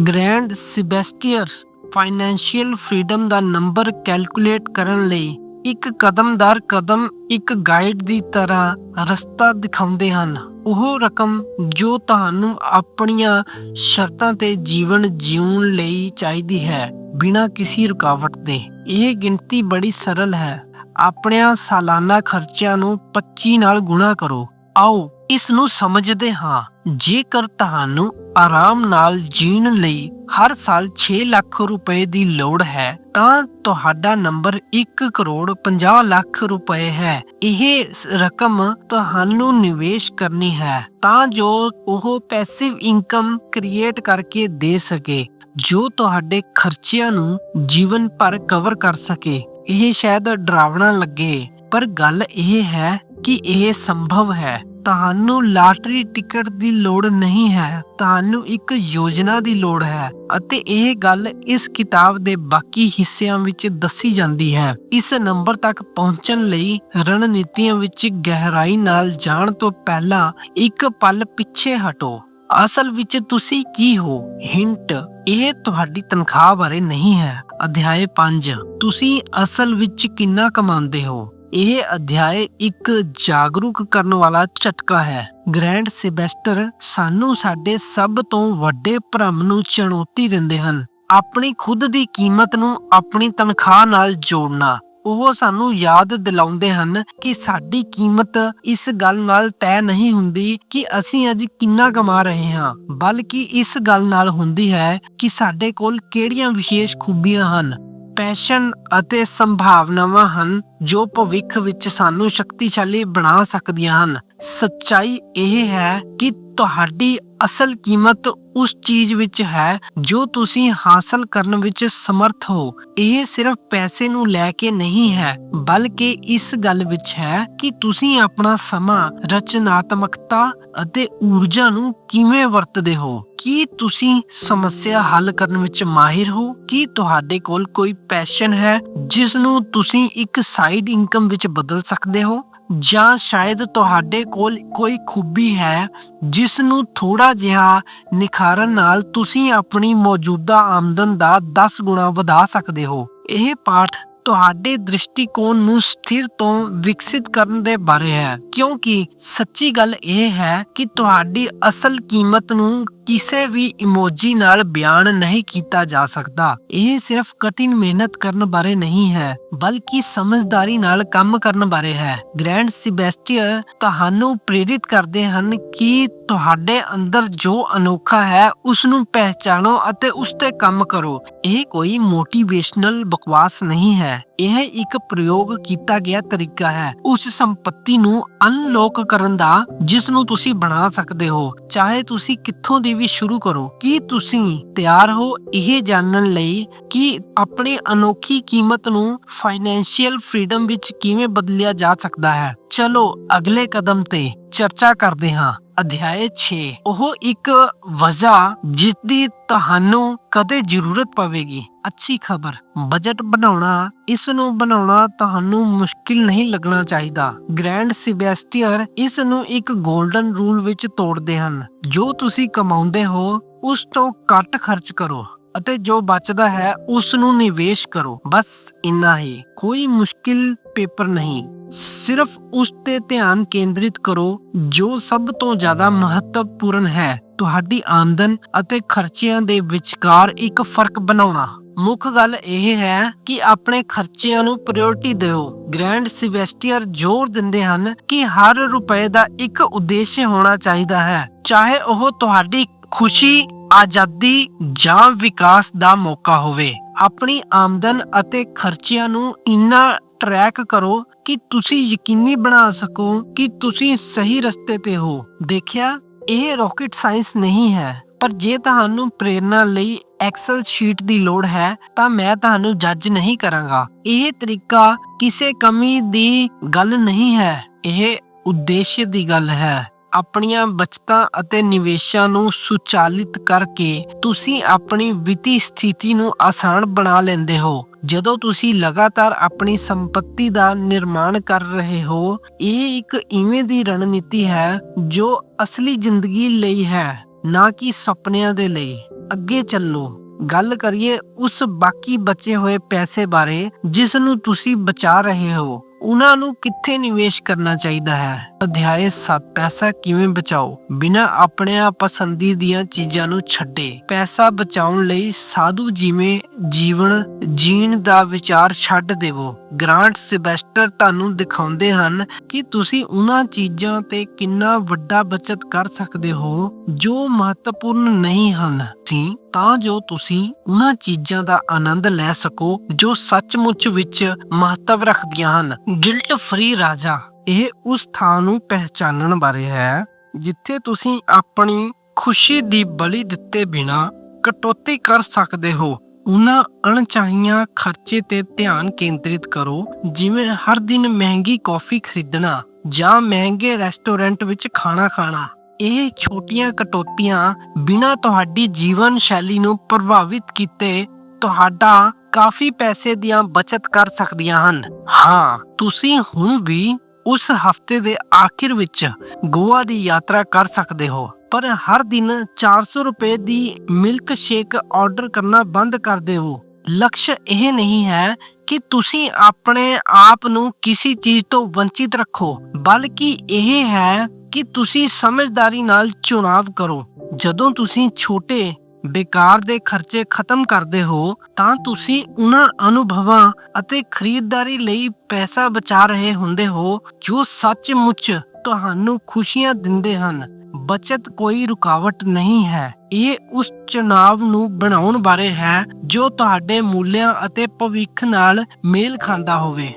S1: ਗ੍ਰੈਂਡ ਸਿਬੈਸਟੀਅਰ ਫਾਈਨੈਂਸ਼ੀਅਲ ਫਰੀडम ਦਾ ਨੰਬਰ ਕੈਲਕੂਲੇਟ ਕਰਨ ਲਈ ਇੱਕ ਕਦਮ ਦਰ ਕਦਮ ਇੱਕ ਗਾਈਡ ਦੀ ਤਰ੍ਹਾਂ ਰਸਤਾ ਦਿਖਾਉਂਦੇ ਹਨ। ਉਹ ਰਕਮ ਜੋ ਤੁਹਾਨੂੰ ਆਪਣੀਆਂ ਸ਼ਰਤਾਂ ਤੇ ਜੀਵਨ ਜਿਉਣ ਲਈ ਚਾਹੀਦੀ ਹੈ, ਬਿਨਾਂ ਕਿਸੇ ਰੁਕਾਵਟ ਦੇ। ਇਹ ਗਿਣਤੀ ਬੜੀ ਸਰਲ ਹੈ। ਆਪਣਿਆਂ ਸਾਲਾਨਾ ਖਰਚਿਆਂ ਨੂੰ 25 ਨਾਲ ਗੁਣਾ ਕਰੋ। ਆਓ ਇਸ ਨੂੰ ਸਮਝਦੇ ਹਾਂ। ਜੇਕਰ ਤੁਹਾਨੂੰ ਆਰਾਮ ਨਾਲ ਜੀਣ ਲਈ ਹਰ ਸਾਲ 6 ਲੱਖ ਰੁਪਏ ਦੀ ਲੋੜ ਹੈ, ਤਾਂ ਤੁਹਾਡਾ ਨੰਬਰ 1 ਕਰੋੜ 50 ਲੱਖ ਰੁਪਏ ਹੈ। ਇਹ ਰਕਮ ਤੁਹਾਨੂੰ ਨਿਵੇਸ਼ ਕਰਨੀ ਹੈ, ਤਾਂ ਜੋ ਉਹ ਪੈਸਿਵ ਇਨਕਮ ਕ੍ਰੀਏਟ ਕਰਕੇ ਦੇ ਸਕੇ, ਜੋ ਤੁਹਾਡੇ ਖਰਚਿਆਂ ਨੂੰ ਜੀਵਨ ਭਰ ਕਵਰ ਕਰ ਸਕੇ। ਇਹ ਸ਼ਾਇਦ ਡਰਾਵਣਾ ਲੱਗੇ। ਪਰ ਗੱਲ ਇਹ ਹੈ ਕਿ ਇਹ ਸੰਭਵ ਹੈ। ਤੁਹਾਨੂੰ ਲਾਟਰੀ ਟਿਕਟ ਦੀ ਲੋੜ ਨਹੀਂ ਹੈ। ਤੁਹਾਨੂੰ ਇੱਕ ਯੋਜਨਾ ਦੀ ਲੋੜ ਹੈ ਅਤੇ ਇਹ ਗੱਲ ਇਸ ਕਿਤਾਬ ਦੇ ਬਾਕੀ ਹਿੱਸਿਆਂ ਵਿੱਚ ਦੱਸੀ ਜਾਂਦੀ ਹੈ। ਇਸ ਨੰਬਰ ਤੱਕ ਪਹੁੰਚਣ ਲਈ ਰਣਨੀਤੀਆਂ ਵਿੱਚ ਗਹਿਰਾਈ ਨਾਲ ਜਾਣ ਤੋਂ ਪਹਿਲਾਂ ਇੱਕ ਪਲ ਪਿੱਛੇ ਹਟੋ। ਅਸਲ ਵਿੱਚ ਤੁਸੀਂ ਕੀ ਹੋ? ਹਿੰਟ, ਇਹ ਤੁਹਾਡੀ ਤਨਖਾਹ ਬਾਰੇ ਨਹੀਂ ਹੈ। ਅਧਿਆਇ 5 ਤੁਸੀਂ ਅਸਲ ਵਿੱਚ ਕਿੰਨਾ ਕਮਾਉਂਦੇ ਹੋ? ਇਹ ਅਧਿਆਇ ਇੱਕ ਜਾਗਰੂਕ ਕਰਨ ਵਾਲਾ ਝਟਕਾ ਹੈ। ਗ੍ਰੈਂਡ ਸਿਬੈਸਟਰ ਸਾਨੂੰ ਸਾਡੇ ਸਭ ਤੋਂ ਵੱਡੇ ਭਰਮ ਨੂੰ ਚੁਣੌਤੀ ਦਿੰਦੇ ਹਨ। ਆਪਣੀ ਖੁਦ ਦੀ ਕੀਮਤ ਨੂੰ ਆਪਣੀ ਤਨਖਾਹ ਨਾਲ ਜੋੜਨਾ। ਉਹ ਸਾਨੂੰ ਯਾਦ ਦਿਲਾਉਂਦੇ ਹਨ ਕਿ ਸਾਡੀ ਕੀਮਤ ਇਸ ਗੱਲ ਨਾਲ ਤੈਅ ਨਹੀਂ ਹੁੰਦੀ ਕਿ ਅਸੀਂ ਅੱਜ ਕਿੰਨਾ ਕਮਾ ਰਹੇ ਹਾਂ, ਬਲਕਿ ਇਸ ਗੱਲ ਨਾਲ ਹੁੰਦੀ ਹੈ ਕਿ ਸਾਡੇ ਕੋਲ ਕਿਹੜੀਆਂ ਵਿਸ਼ੇਸ਼ ਖੂਬੀਆਂ ਹਨ, ਪੈਸ਼ਨ ਅਤੇ ਸੰਭਾਵਨਾਵਾਂ ਹਨ ਜੋ ਭਵਿੱਖ ਵਿੱਚ ਸਾਨੂੰ ਸ਼ਕਤੀਸ਼ਾਲੀ ਬਣਾ ਸਕਦੀਆਂ ਹਨ। ਸੱਚਾਈ ਇਹ ਹੈ ਕਿ ਤੁਹਾਡੀ ਅਸਲ ਕੀਮਤ ਉਸ ਚੀਜ਼ ਵਿੱਚ ਹੈ ਜੋ ਤੁਸੀਂ ਹਾਸਲ ਕਰਨ ਵਿੱਚ ਸਮਰਥ ਹੋ। ਇਹ ਸਿਰਫ ਪੈਸੇ ਨੂੰ ਲੈ ਕੇ ਨਹੀਂ ਹੈ, ਬਲਕਿ ਇਸ ਗੱਲ ਵਿੱਚ ਹੈ ਕਿ ਤੁਸੀਂ ਆਪਣਾ ਸਮਾਂ, ਰਚਨਾਤਮਕਤਾ ਅਤੇ ਊਰਜਾ ਨੂੰ ਕਿਵੇਂ ਵਰਤਦੇ ਹੋ? ਕੀ ਤੁਸੀਂ ਸਮੱਸਿਆ ਹੱਲ ਕਰਨ ਵਿੱਚ ਮਾਹਿਰ ਹੋ? ਕੀ ਤੁਹਾਡੇ ਕੋਲ ਕੋਈ ਪੈਸ਼ਨ ਹੈ ਜਿਸ ਨੂੰ ਤੁਸੀਂ ਇੱਕ ਸਾਈਡ ਇਨਕਮ ਵਿੱਚ ਬਦਲ ਸਕਦੇ ਹੋ ਜਾਂ ਸ਼ਾਇਦ ਤੁਹਾਡੇ ਕੋਲ ਕੋਈ ਖੂਬੀ ਹੈ ਜਿਸ ਨੂੰ ਥੋੜਾ ਜਿਹਾ ਨਿਖਾਰਨ ਨਾਲ ਤੁਸੀਂ ਆਪਣੀ ਮੌਜੂਦਾ ਆਮਦਨ ਦਾ 10 ਗੁਣਾ ਵਧਾ ਸਕਦੇ ਹੋ। ਇਹ ਪਾਠ ਤੁਹਾਡੇ ਦ੍ਰਿਸ਼ਟੀਕੋਣ ਨੂੰ ਸਥਿਰ ਤੋਂ ਵਿਕਸਿਤ ਕਰਨ ਦੇ ਬਾਰੇ ਹੈ, ਕਿਉਂਕਿ ਸੱਚੀ ਗੱਲ ਇਹ ਹੈ ਕਿ ਤੁਹਾਡੀ ਅਸਲ ਕੀਮਤ ਨੂੰ ਕਿਸੇ ਵੀ ਇਮੋਜੀ ਨਾਲ ਬਿਆਨ ਨਹੀਂ ਕੀਤਾ ਜਾ ਸਕਦਾ। ਇਹ ਸਿਰਫ ਕਠਿਨ ਮਿਹਨਤ ਕਰਨ ਬਾਰੇ ਨਹੀਂ ਹੈ, ਬਲਕਿ ਸਮਝਦਾਰੀ ਨਾਲ ਕੰਮ ਕਰਨ ਬਾਰੇ ਹੈ। ਗ੍ਰੈਂਡ ਸਿਬੈਸਟੀਅਰ ਤੁਹਾਨੂੰ ਪ੍ਰੇਰਿਤ ਕਰਦੇ ਹਨ ਕਿ ਤੁਹਾਡੇ ਅੰਦਰ ਜੋ ਅਨੋਖਾ ਹੈ ਉਸ ਨੂੰ ਪਹਿਚਾਣੋ ਅਤੇ ਉਸ ਤੇ ਕੰਮ ਕਰੋ। ਇਹ ਕੋਈ ਮੋਟੀਵੇਸ਼ਨਲ ਬਕਵਾਸ ਨਹੀਂ ਹੈ। ਇਹ ਇੱਕ ਪ੍ਰਯੋਗ ਕੀਤਾ ਗਿਆ ਤਰੀਕਾ ਹੈ। ਉਸ ਸੰਪਤੀ ਨੂੰ ਅਨਲੌਕ ਕਰਨ ਦਾ ਜਿਸ ਨੂੰ ਤੁਸੀਂ ਬਣਾ ਸਕਦੇ ਹੋ। ਚਾਹੇ ਤੁਸੀਂ ਕਿੱਥੋਂ ਦੀ ਵੀ ਸ਼ੁਰੂ ਕਰੋ। ਕੀ ਤੁਸੀਂ ਤਿਆਰ ਹੋ ਇਹ ਜਾਣਨ ਲਈ ਕਿ ਆਪਣੀ ਅਨੋਖੀ ਕੀਮਤ ਨੂੰ ਫਾਈਨੈਂਸ਼ੀਅਲ ਫ੍ਰੀडम ਵਿੱਚ ਕਿਵੇਂ ਬਦਲਿਆ ਜਾ ਸਕਦਾ ਹੈ? ਚਲੋ, ਅਗਲੇ ਕਦਮ ਤੇ ਚਰਚਾ ਕਰਦੇ ਹਾਂ। ਅਧਿਆਇ 6 ਉਹ ਇੱਕ ਵਜ੍ਹਾ ਜਿਸ ਦੀ ਤੁਹਾਨੂੰ ਕਦੇ ਜ਼ਰੂਰਤ ਪਵੇਗੀ। ਅੱਛੀ ਖਬਰ। ਬਜਟ ਬਣਾਉਣਾ ਇਸ ਨੂੰ ਬਣਾਉਣਾ ਤੁਹਾਨੂੰ ਮੁਸ਼ਕਿਲ ਨਹੀਂ ਲੱਗਣਾ ਚਾਹੀਦਾ। ਗ੍ਰੈਂਡ ਸਿਬੈਸਟੀਅਰ ਇਸ ਨੂੰ ਇੱਕ 골ਡਨ ਰੂਲ ਵਿੱਚ ਤੋੜਦੇ ਹਨ। ਜੋ ਤੁਸੀਂ ਕਮਾਉਂਦੇ ਹੋ, ਉਸ ਤੋਂ ਘੱਟ ਖਰਚ ਕਰੋ ਅਤੇ ਜੋ ਬਚਦਾ ਹੈ ਉਸ ਨੂੰ ਨਿਵੇਸ਼ ਕਰੋ। ਬਸ ਇੰਨਾ ਹੀ। ਕੋਈ ਮੁਸ਼ਕਿਲ ਪੇਪਰ ਨਹੀਂ। ਸਿਰਫ ਉਸ ਤੇ ਧਿਆਨ ਕੇਂਦਰਿਤ ਕਰੋ, ਜੋ ਸਭ ਤੋਂ ਜ਼ਿਆਦਾ ਮਹੱਤਵਪੂਰਨ ਹੈ। ਤੁਹਾਡੀ ਆਮਦਨ ਅਤੇ ਖਰਚਿਆਂ ਦੇ ਵਿਚਕਾਰ ਇੱਕ ਫ਼ਰਕ ਬਣਾਉਣਾ। ਮੁੱਖ ਗੱਲ ਇਹ ਹੈ ਕਿ ਆਪਣੇ ਖਰਚਿਆਂ ਨੂੰ ਪ੍ਰਾਇੋਰਟੀ ਦਿਓ। ਗ੍ਰੈਂਡ ਸਿਬੈਸਟੀਅਰ ਜ਼ੋਰ ਦਿੰਦੇ ਹਨ ਕਿ ਹਰ ਰੁਪਏ ਦਾ ਇੱਕ ਉਦੇਸ਼ ਹੋਣਾ ਚਾਹੀਦਾ ਹੈ। ਚਾਹੇ ਉਹ ਤੁਹਾਡੀ ਖੁਸ਼ੀ, ਆਜ਼ਾਦੀ ਜਾਂ ਵਿਕਾਸ ਦਾ ਮੌਕਾ ਹੋਵੇ। ਆਪਣੀ ਆਮਦਨ ਅਤੇ ਖਰਚਿਆਂ ਨੂੰ ਇੰਨਾ ਟਰੈਕ ਕਰੋ ਕਿ ਤੁਸੀਂ ਯਕੀਨੀ ਬਣਾ ਸਕੋ ਕਿ ਤੁਸੀਂ ਸਹੀ ਰਸਤੇ ਤੇ ਹੋ। ਦੇਖਿਆ, ਇਹ ਰਾਕਟ ਸਾਇੰਸ ਨਹੀਂ ਹੈ, ਪਰ ਜੇ ਤੁਹਾਨੂੰ ਪ੍ਰੇਰਣਾ ਲਈ ਐਕਸਲ ਸ਼ੀਟ ਦੀ ਲੋੜ ਹੈ, ਤਾਂ ਮੈਂ ਤੁਹਾਨੂੰ ਜੱਜ ਨਹੀਂ ਕਰਾਂਗਾ। ਇਹ ਤਰੀਕਾ ਕਿਸੇ ਕਮੀ ਦੀ ਗੱਲ ਨਹੀਂ ਹੈ, ਇਹ ਉਦੇਸ਼ ਦੀ ਗੱਲ ਹੈ। ਆਪਣੀਆਂ ਬਚਤਾਂ ਅਤੇ ਨਿਵੇਸ਼ਾਂ ਨੂੰ ਸੁਚਾਲਿਤ ਕਰਕੇ ਤੁਸੀਂ ਆਪਣੀ ਵਿੱਤੀ ਸਥਿਤੀ ਨੂੰ ਆਸਾਨ ਬਣਾ ਲੈਂਦੇ ਹੋ। ਜਦੋਂ ਤੁਸੀਂ ਲਗਾਤਾਰ ਆਪਣੀ ਸੰਪਤੀ ਦਾ ਨਿਰਮਾਣ ਕਰ ਰਹੇ ਹੋ, ਇਹ ਇੱਕ ਇਵੇਂ ਦੀ ਰਣਨੀਤੀ ਹੈ ਜੋ ਅਸਲੀ ਜ਼ਿੰਦਗੀ ਲਈ ਹੈ, ਨਾ ਕਿ ਸੁਪਨਿਆਂ ਦੇ ਲਈ। ਅੱਗੇ ਚੱਲੋ। ਗੱਲ ਕਰੀਏ ਉਸ ਬਾਕੀ ਬਚੇ ਹੋਏ ਪੈਸੇ ਬਾਰੇ, ਜਿਸ ਨੂੰ ਤੁਸੀਂ ਬਚਾ ਰਹੇ ਹੋ। ਉਹਨਾਂ ਨੂੰ ਕਿੱਥੇ ਨਿਵੇਸ਼ ਕਰਨਾ ਚਾਹੀਦਾ ਹੈ? ਅਧਿਆਇ 7 ਪੈਸਾ ਕਿਵੇਂ ਬਚਾਓ? ਬਿਨਾਂ ਆਪਣੀਆਂ ਪਸੰਦੀਦੀਆਂ ਚੀਜ਼ਾਂ ਨੂੰ ਛੱਡੇ। ਪੈਸਾ ਬਚਾਉਣ ਲਈ ਸਾਧੂ ਜਿਵੇਂ ਜੀਵਨ, ਜੀਣ ਦਾ ਵਿਚਾਰ ਛੱਡ ਦੇਵੋ। ਗ੍ਰਾਂਟ ਸਿਬੈਸਟਰ ਤੁਹਾਨੂੰ ਦਿਖਾਉਂਦੇ ਹਨ ਕਿ ਤੁਸੀਂ ਉਹਨਾਂ ਚੀਜ਼ਾਂ ਤੇ ਕਿੰਨਾ ਵੱਡਾ ਬਚਤ ਕਰ ਸਕਦੇ ਹੋ ਜੋ ਮਹੱਤਵਪੂਰਨ ਨਹੀਂ ਹਨ। ਸੀ, ਤਾਂ ਜੋ ਤੁਸੀਂ ਉਹਨਾਂ ਚੀਜ਼ਾਂ ਦਾ ਆਨੰਦ ਲੈ ਸਕੋ ਜੋ ਸੱਚਮੁੱਚ ਵਿੱਚ ਮਹੱਤਵ ਰੱਖਦੀਆਂ ਹਨ। ਗਿਲਟ ਫ੍ਰੀ ਰਾਜਾ, ਇਹ ਉਸ ਥਾਂ ਨੂੰ ਪਹਿਚਾਨਣ ਬਾਰੇ ਹੈ, ਜਿੱਥੇ ਤੁਸੀਂ ਆਪਣੀ ਖੁਸ਼ੀ ਦੀ ਬਲੀ ਦਿੱਤੇ ਬਿਨਾ ਕਟੌਤੀ ਕਰ ਸਕਦੇ ਹੋ। ਉਹਨਾਂ ਅਣਚਾਹੀਆਂ ਖਰਚੇ ਤੇ ਧਿਆਨ ਕੇਂਦਰਿਤ ਕਰੋ, ਜਿਵੇਂ ਹਰ ਦਿਨ ਮਹਿੰਗੀ ਕੌਫੀ ਖਰੀਦਣਾ ਜਾਂ ਮਹਿੰਗੇ ਰੈਸਟੋਰੈਂਟ ਵਿੱਚ ਖਾਣਾ ਖਾਣਾ। ਇਹ ਛੋਟੀਆਂ ਕਟੌਤੀਆਂ ਬਿਨਾਂ ਤੁਹਾਡੀ ਜੀਵਨ ਸ਼ੈਲੀ ਨੂੰ ਪ੍ਰਭਾਵਿਤ ਕੀਤੇ ਤੁਹਾਡਾ ਕਾਫੀ ਪੈਸੇ ਦੀਆਂ ਬਚਤ ਕਰ ਸਕਦੀਆਂ ਹਨ। ਹਾਂ, ਤੁਸੀਂ ਹੁਣ ਵੀ ਉਸ ਹਫ਼ਤੇ ਦੇ ਆਖਿਰ ਵਿੱਚ ਗੋਆ ਦੀ ਯਾਤਰਾ ਕਰ ਸਕਦੇ ਹੋ, ਪਰ ਹਰ ਦਿਨ 400 ਰੁਪਏ ਦੀ ਮਿਲਕ ਸ਼ੇਕ ਆਰਡਰ ਕਰਨਾ ਬੰਦ ਕਰ ਦਿਓ ਲਕਸ਼ ਇਹ ਨਹੀਂ ਹੈ ਕਿ ਤੁਸੀਂ ਆਪਣੇ ਆਪ ਨੂੰ ਕਿਸੇ ਚੀਜ਼ ਤੋਂ ਵੰਚਿਤ ਰੱਖੋ, ਬਲਕਿ ਇਹ ਹੈ ਕਿ ਤੁਸੀਂ ਸਮਝਦਾਰੀ ਨਾਲ ਚੁਣਾਵ ਕਰੋ। ਜਦੋਂ ਤੁਸੀਂ ਛੋਟੇ, ਬੇਕਾਰ ਦੇ ਖਰਚੇ ਖਤਮ ਕਰਦੇ ਹੋ, ਤਾਂ ਤੁਸੀਂ ਉਹਨਾਂ ਅਨੁਭਵਾਂ ਅਤੇ ਖਰੀਦਦਾਰੀ ਲਈ ਪੈਸਾ ਬਚਾ ਰਹੇ ਹੁੰਦੇ ਹੋ, ਜੋ ਸੱਚਮੁੱਚ ਤੁਹਾਨੂੰ ਖੁਸ਼ੀਆਂ ਦਿੰਦੇ ਹਨ। ਬਚਤ ਕੋਈ ਰੁਕਾਵਟ ਨਹੀਂ ਹੈ। ਇਹ ਉਸ ਚੁਣਾਵ ਨੂੰ ਬਣਾਉਣ ਬਾਰੇ ਹੈ ਜੋ ਤੁਹਾਡੇ ਮੂਲਿਆਂ ਅਤੇ ਭਵਿੱਖ ਨਾਲ ਮੇਲ ਖਾਂਦਾ ਹੋਵੇ।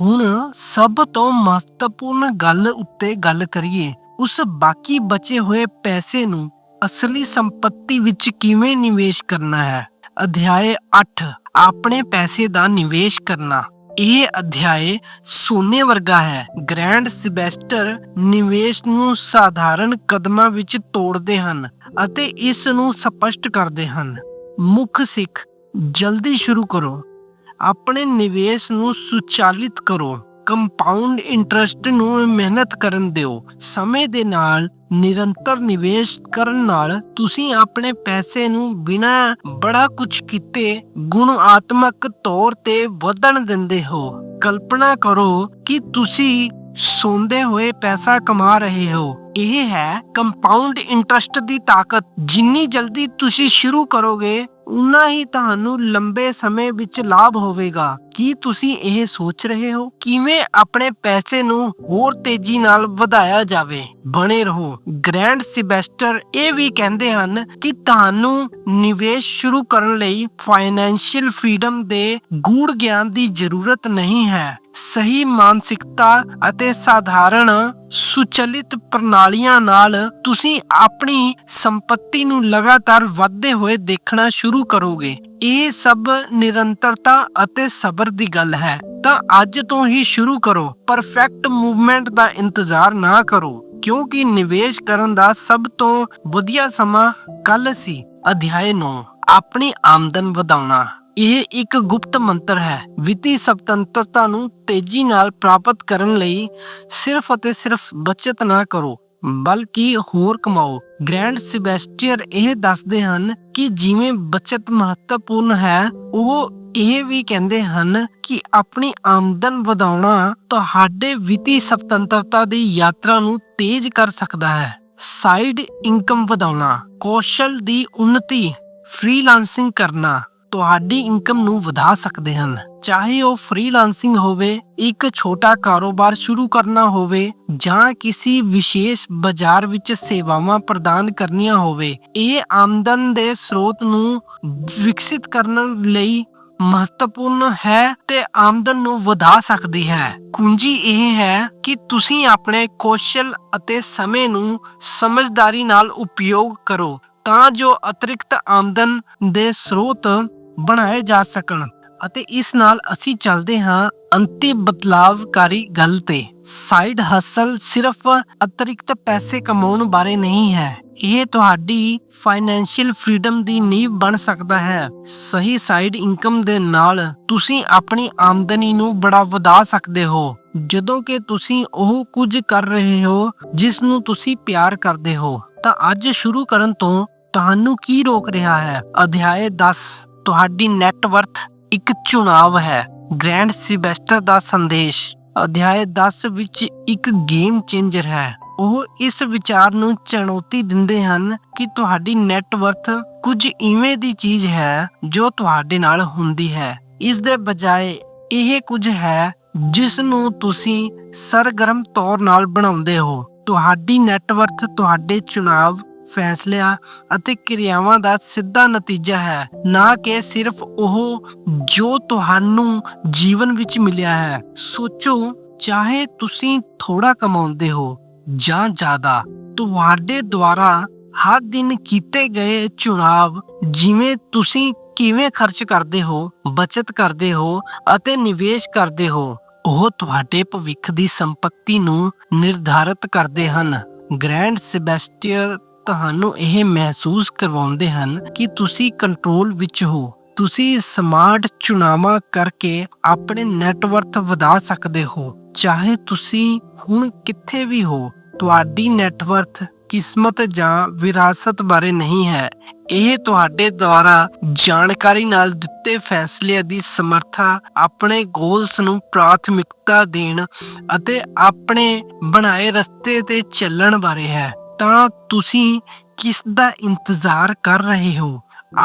S1: ਹੁਣ ਸਭ ਤੋਂ ਮਹੱਤਵਪੂਰਨ ਗੱਲ ਉੱਤੇ ਗੱਲ ਕਰੀਏ, ਉਸ ਬਾਕੀ ਬਚੇ ਹੋਏ ਪੈਸੇ ਨੂੰ ਅਸਲੀ ਸੰਪત્ਤੀ ਵਿੱਚ ਕਿਵੇਂ ਨਿਵੇਸ਼ ਕਰਨਾ ਹੈ? ਅਧਿਆਇ 8 ਆਪਣੇ ਪੈਸੇ ਦਾ ਨਿਵੇਸ਼ ਕਰਨਾ। ਇਹ ਅਧਿਆਇ ਸੋਨੇ ਵਰਗਾ ਹੈ। ਗ੍ਰੈਂਡ ਸਿਬੈਸਟਰ ਨਿਵੇਸ਼ ਨੂੰ ਸਾਧਾਰਨ ਕਦਮਾਂ ਵਿੱਚ ਤੋੜਦੇ ਹਨ ਅਤੇ ਇਸ ਨੂੰ ਸਪਸ਼ਟ ਕਰਦੇ ਹਨ। ਮੁੱਖ ਸਿੱਖ, ਜਲਦੀ ਸ਼ੁਰੂ ਕਰੋ। ਆਪਣੇ ਨਿਵੇਸ਼ ਨੂੰ ਸੁਚਾਲਿਤ ਕਰੋ। ਕੰਪਾਊਂਡ ਇੰਟਰਸਟ ਨੂੰ ਮਿਹਨਤ ਕਰਨ ਦਿਓ। ਸਮੇਂ ਦੇ ਨਾਲ ਨਿਰੰਤਰ ਨਿਵੇਸ਼ ਕਰਨ ਨਾਲ ਤੁਸੀਂ ਆਪਣੇ ਪੈਸੇ ਨੂੰ ਬਿਨਾਂ ਬੜਾ ਕੁਝ ਕੀਤੇ ਗੁਣਾਤਮਕ ਤੌਰ ਤੇ ਵਧਣ ਦਿੰਦੇ ਹੋ। ਕਲਪਨਾ ਕਰੋ ਕਿ ਤੁਸੀਂ ਸੌਂਦੇ ਹੋਏ ਪੈਸਾ ਕਮਾ ਰਹੇ ਹੋ। ਇਹ ਹੈ ਕੰਪਾਊਂਡ ਇੰਟਰਸਟ ਦੀ ਤਾਕਤ। ਜਿੰਨੀ ਜਲਦੀ ਤੁਸੀਂ ਸ਼ੁਰੂ ਕਰੋਗੇ ਉਨਾ ਹੀ ਤੁਹਾਨੂੰ ਲੰਬੇ ਸਮੇਂ ਵਿੱਚ ਲਾਭ ਹੋਵੇਗਾ। ਕੀ ਤੁਸੀਂ ਇਹ ਸੋਚ ਰਹੇ ਹੋ ਕਿਵੇਂ ਆਪਣੇ ਪੈਸੇ ਨੂੰ ਹੋਰ ਤੇਜ਼ੀ ਨਾਲ ਵਧਾਇਆ ਜਾਵੇ? ਬਣੇ ਰਹੋ। ਗ੍ਰੈਂਡ ਸਿਬੈਸਟਰ ਇਹ ਵੀ ਕਹਿੰਦੇ ਹਨ ਕਿ ਤੁਹਾਨੂੰ ਨਿਵੇਸ਼ ਸ਼ੁਰੂ ਕਰਨ ਲਈ ਫਾਈਨੈਂਸ਼ੀਅਲ ਫ੍ਰੀडम ਦੇ ਗੂੜ ਗਿਆਨ ਦੀ ਜ਼ਰੂਰਤ ਨਹੀਂ ਹੈ। ਸਹੀ ਮਾਨਸਿਕਤਾ ਅਤੇ ਸਾਧਾਰਨ ਸੁਚਲਿਤ ਪ੍ਰਣਾਲੀਆਂ ਨਾਲ ਤੁਸੀਂ ਆਪਣੀ ਸੰਪਤੀ ਨੂੰ ਲਗਾਤਾਰ ਵਧਦੇ ਹੋਏ ਦੇਖਣਾ ਸ਼ੁਰੂ ਕਰੋਗੇ। ਇਹ ਸਭ ਨਿਰੰਤਰਤਾ ਅਤੇ ਸਬਰ ਦੀ ਗੱਲ ਹੈ, ਤਾਂ ਅੱਜ ਤੋਂ ਹੀ ਸ਼ੁਰੂ ਕਰੋ ਪਰਫੈਕਟ ਮੂਵਮੈਂਟ ਦਾ ਇੰਤਜ਼ਾਰ ਨਾ ਕਰੋ, ਕਿਉਂਕਿ ਨਿਵੇਸ਼ ਕਰਨ ਦਾ ਸਭ ਤੋਂ ਵਧੀਆ ਸਮਾਂ ਕੱਲ ਸੀ। ਅਧਿਆਇ 9 ਆਪਣੀ ਆਮਦਨ ਵਧਾਉਣਾ। ਇਹ ਇੱਕ ਗੁਪਤ ਮੰਤਰ ਹੈ, ਵਿੱਤੀ ਸੁਤੰਤਰਤਾ ਨੂੰ ਤੇਜ਼ੀ ਨਾਲ ਪ੍ਰਾਪਤ ਕਰਨ ਲਈ ਸਿਰਫ ਅਤੇ ਸਿਰਫ ਬਚਤ ਨਾ ਕਰੋ, ਬਲਕਿ ਹੋਰ ਕਮਾਓ। ਗ੍ਰੈਂਡ ਸਬੈਸਟੀਅਰ ਇਹ ਦੱਸਦੇ ਹਨ ਕਿ ਜਿਵੇਂ ਬਚਤ ਮਹੱਤਵਪੂਰਨ ਹੈ, ਉਹ ਇਹ ਵੀ ਕਹਿੰਦੇ ਹਨ ਕਿ ਆਪਣੀ ਆਮਦਨ ਵਧਾਉਣਾ ਤੁਹਾਡੇ ਵਿੱਤੀ ਸੁਤੰਤਰਤਾ ਦੀ ਯਾਤਰਾ ਨੂੰ ਤੇਜ਼ ਕਰ ਸਕਦਾ ਹੈ। ਸਾਈਡ ਇਨਕਮ ਵਧਾਉਣਾ, ਕੌਸ਼ਲ ਦੀ ਉન્નਤੀ ਫ੍ਰੀਲਾਂਸਿੰਗ ਕਰਨਾ ਤੁਹਾਡੀ ਇਨਕਮ ਨੂੰ ਵਧਾ ਸਕਦੇ ਹਨ। ਚਾਹੇ ਉਹ ਫ੍ਰੀਲਾਂਸਿੰਗ ਹੋਵੇ, ਇੱਕ ਛੋਟਾ ਕਾਰੋਬਾਰ ਸ਼ੁਰੂ ਕਰਨਾ ਹੋਵੇ ਜਾਂ ਕਿਸੇ ਵਿਸ਼ੇਸ਼ ਬਾਜ਼ਾਰ ਵਿੱਚ ਸੇਵਾਵਾਂ ਪ੍ਰਦਾਨ ਕਰਨੀਆਂ ਹੋਵੇ, ਇਹ ਆਮਦਨ ਦੇ ਸਰੋਤ ਨੂੰ ਵਿਕਸਿਤ ਕਰਨ ਲਈ ਮਹੱਤਵਪੂਰਨ ਹੈ ਤੇ ਆਮਦਨ ਨੂੰ ਵਧਾ ਸਕਦੀ ਹੈ। ਕੁੰਜੀ ਇਹ ਹੈ ਕਿ ਤੁਸੀਂ ਆਪਣੇ ਕੌਸ਼ਲ ਅਤੇ ਸਮੇਂ ਨੂੰ ਸਮਝਦਾਰੀ ਨਾਲ ਉਪਯੋਗ ਕਰੋ ਤਾਂ ਜੋ ਅਤਿਰਿਕਤ ਆਮਦਨ ਦੇ ਸਰੋਤ ਬਣਾਏ ਜਾ ਸਕਣ। ਅਤੇ ਇਸ ਨਾਲ ਅਸੀਂ ਚੱਲਦੇ ਹਾਂ ਅੰਤਿਮ ਬਦਲਾਵਕਾਰੀ ਗੱਲ ਤੇ। ਸਾਈਡ ਹਸਲ ਸਿਰਫ ਅਤਿਰਿਕਤ ਪੈਸੇ ਕਮਾਉਣ ਬਾਰੇ ਨਹੀਂ ਹੈ। ਇਹ ਤੁਹਾਡੀ ਫਾਈਨੈਂਸ਼ੀਅਲ ਫ੍ਰੀडम ਦੀ ਨੀਂਹ ਬਣ ਸਕਦਾ ਹੈ। ਸਹੀ ਸਾਈਡ ਇਨਕਮ ਦੇ ਨਾਲ ਤੁਸੀਂ ਆਪਣੀ ਆਮਦਨੀ ਨੂੰ ਬੜਾ ਵਧਾ ਸਕਦੇ ਹੋ। ਜਦੋਂ ਕਿ ਤੁਸੀਂ ਉਹ ਕੁਝ ਕਰ ਰਹੇ ਹੋ, ਜਿਸ ਨੂੰ ਤੁਸੀਂ ਪਿਆਰ ਕਰਦੇ ਹੋ। ਤਾਂ ਅੱਜ ਸ਼ੁਰੂ ਕਰਨ ਤੋਂ ਤੁਹਾਨੂੰ ਕੀ ਰੋਕ ਰਿਹਾ ਹੈ? ਅਧਿਆਇ 10 ਤੁਹਾਡੀ ਨੈਟਵਰਥ ਇੱਕ ਚੁਣਾਵ ਹੈ। ਗ੍ਰੈਂਡ ਸਿਬੈਸਟਰ ਦਾ ਸੰਦੇਸ਼। ਅਧਿਆਇ 10 ਵਿੱਚ ਇੱਕ ਗੇਮ ਚੇਂਜਰ ਹੈ। ਉਹ ਇਸ ਵਿਚਾਰ ਨੂੰ ਚੁਣੌਤੀ ਦਿੰਦੇ ਹਨ ਕਿ ਤੁਹਾਡੀ ਨੈਟਵਰਥ ਕੁਝ ਇਵੇਂ ਦੀ ਚੀਜ਼ ਹੈ ਜੋ ਤੁਹਾਡੇ ਨਾਲ ਹੁੰਦੀ ਹੈ। ਇਸ ਦੇ ਬਜਾਏ ਇਹ ਕੁਝ ਹੈ ਜਿਸ ਨੂੰ ਤੁਸੀਂ ਸਰਗਰਮ ਤੌਰ ਨਾਲ ਬਣਾਉਂਦੇ ਹੋ। ਤੁਹਾਡੀ ਨੈਟਵਰਥ ਤੁਹਾਡੇ ਚੁਣਾਵ, ਫੈਸਲਿਆਂ ਅਤੇ ਕਿਰਿਆਵਾਂ ਦਾ ਸਿੱਧਾ ਨਤੀਜਾ ਹੈ। ਨਾ ਕਿ ਸਿਰਫ ਉਹ ਜੋ ਤੁਹਾਨੂੰ ਜੀਵਨ ਵਿੱਚ ਮਿਲਿਆ ਹੈ। ਸੋਚੋ, ਚਾਹੇ ਤੁਸੀਂ ਥੋੜਾ ਕਮਾਉਂਦੇ ਹੋ ਜਾਂ ਜ਼ਿਆਦਾ ਤੁਹਾਡੇ ਦੁਆਰਾ ਹਰ ਦਿਨ ਕੀਤੇ ਗਏ ਚੁਣਾਵ ਜਿਵੇਂ ਤੁਸੀਂ ਕਿਵੇਂ ਖਰਚ ਕਰਦੇ ਹੋ, ਬਚਤ ਕਰਦੇ ਹੋ ਅਤੇ ਨਿਵੇਸ਼ ਕਰਦੇ ਹੋ, ਉਹ ਤੁਹਾਡੇ ਭਵਿੱਖ ਦੀ ਸੰਪਤੀ ਨੂੰ ਨਿਰਧਾਰਤ ਕਰਦੇ ਹਨ। ਗ੍ਰੈਂਡ ਸੈਬੈਸਟੀਅਰ ਤੁਹਾਨੂੰ ਇਹ ਮਹਿਸੂਸ ਕਰਵਾਉਂਦੇ ਹਨ ਕਿ ਤੁਸੀਂ ਕੰਟਰੋਲ ਵਿੱਚ ਹੋ। ਤੁਸੀਂ ਸਮਾਰਟ ਚੁਣਾਵਾਂ ਕਰਕੇ ਆਪਣੇ ਨੈਟਵਰਥ ਵਧਾ ਸਕਦੇ ਹੋ। ਚਾਹੇ ਤੁਸੀਂ ਹੁਣ ਕਿੱਥੇ ਵੀ ਹੋ, ਤੁਹਾਡੀ ਨੈਟਵਰਥ ਕਿਸਮਤ ਜਾਂ ਵਿਰਾਸਤ ਬਾਰੇ ਨਹੀਂ ਹੈ। ਇਹ ਤੁਹਾਡੇ ਦੁਆਰਾ ਜਾਣਕਾਰੀ ਨਾਲ ਦਿੱਤੇ ਫੈਸਲਿਆਂ ਦੀ ਸਮਰੱਥਾ, ਆਪਣੇ ਗੋਲਸ ਨੂੰ ਪ੍ਰਾਥਮਿਕਤਾ ਦੇਣ ਅਤੇ ਆਪਣੇ ਬਣਾਏ ਰਸਤੇ ਤੇ ਚੱਲਣ ਬਾਰੇ ਹੈ। ਤਾਂ ਤੁਸੀਂ ਕਿਸ ਦਾ ਇੰਤਜ਼ਾਰ ਕਰ ਰਹੇ ਹੋ?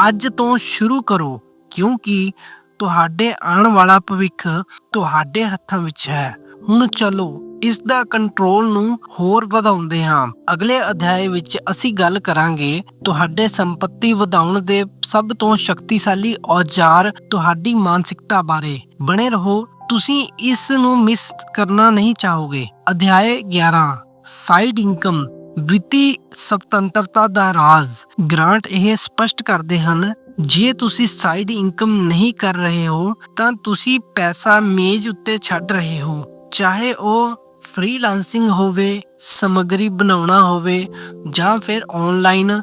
S1: ਅੱਜ ਤੋਂ ਸ਼ੁਰੂ ਕਰੋ, ਕਿਉਂਕਿ ਤੁਹਾਡੇ ਆਉਣ ਵਾਲਾ ਭਵਿੱਖ ਤੁਹਾਡੇ ਹੱਥਾਂ ਵਿੱਚ ਹੈ। ਹੁਣ ਚਲੋ, ਇਸ ਦਾ ਕੰਟਰੋਲ ਨੂੰ ਹੋਰ ਵਧਾਉਂਦੇ ਹਾਂ। ਅਗਲੇ ਅਧਿਆਏ ਵਿੱਚ ਅਸੀਂ ਗੱਲ ਕਰਾਂਗੇ, ਤੁਹਾਡੇ ਸੰਪਤੀ ਵਧਾਉਣ ਦੇ ਸਭ ਤੋਂ ਸ਼ਕਤੀਸ਼ਾਲੀ ਔਜ਼ਾਰ ਤੁਹਾਡੀ ਮਾਨਸਿਕਤਾ ਬਾਰੇ। ਬਣੇ ਰਹੋ, ਤੁਸੀਂ ਇਸ ਨੂੰ ਮਿਸ ਕਰਨਾ ਨਹੀਂ ਚਾਹੋਗੇ। ਅਧਿਆਏ 11 ਸਾਈਡ ਇਨਕਮ ਵਿੱਤੀ ਸੁਤੰਤਰਤਾ ਦਾ ਰਾਜ਼। ਗ੍ਰਾਂਟ ਇਹ ਸਪਸ਼ਟ ਕਰਦੇ ਹਨ, ਜੇ ਤੁਸੀਂ ਸਾਈਡ ਇਨਕਮ ਨਹੀਂ ਕਰ ਰਹੇ ਹੋ, ਤਾਂ ਤੁਸੀਂ ਪੈਸਾ ਮੇਜ਼ ਉੱਤੇ ਛੱਡ ਰਹੇ ਹੋ। ਚਾਹੇ ਉਹ ਫ੍ਰੀਲਾਂਸਿੰਗ ਹੋਵੇ, ਸਮੱਗਰੀ ਬਣਾਉਣਾ ਹੋਵੇ ਜਾਂ ਫਿਰ ਆਨਲਾਈਨ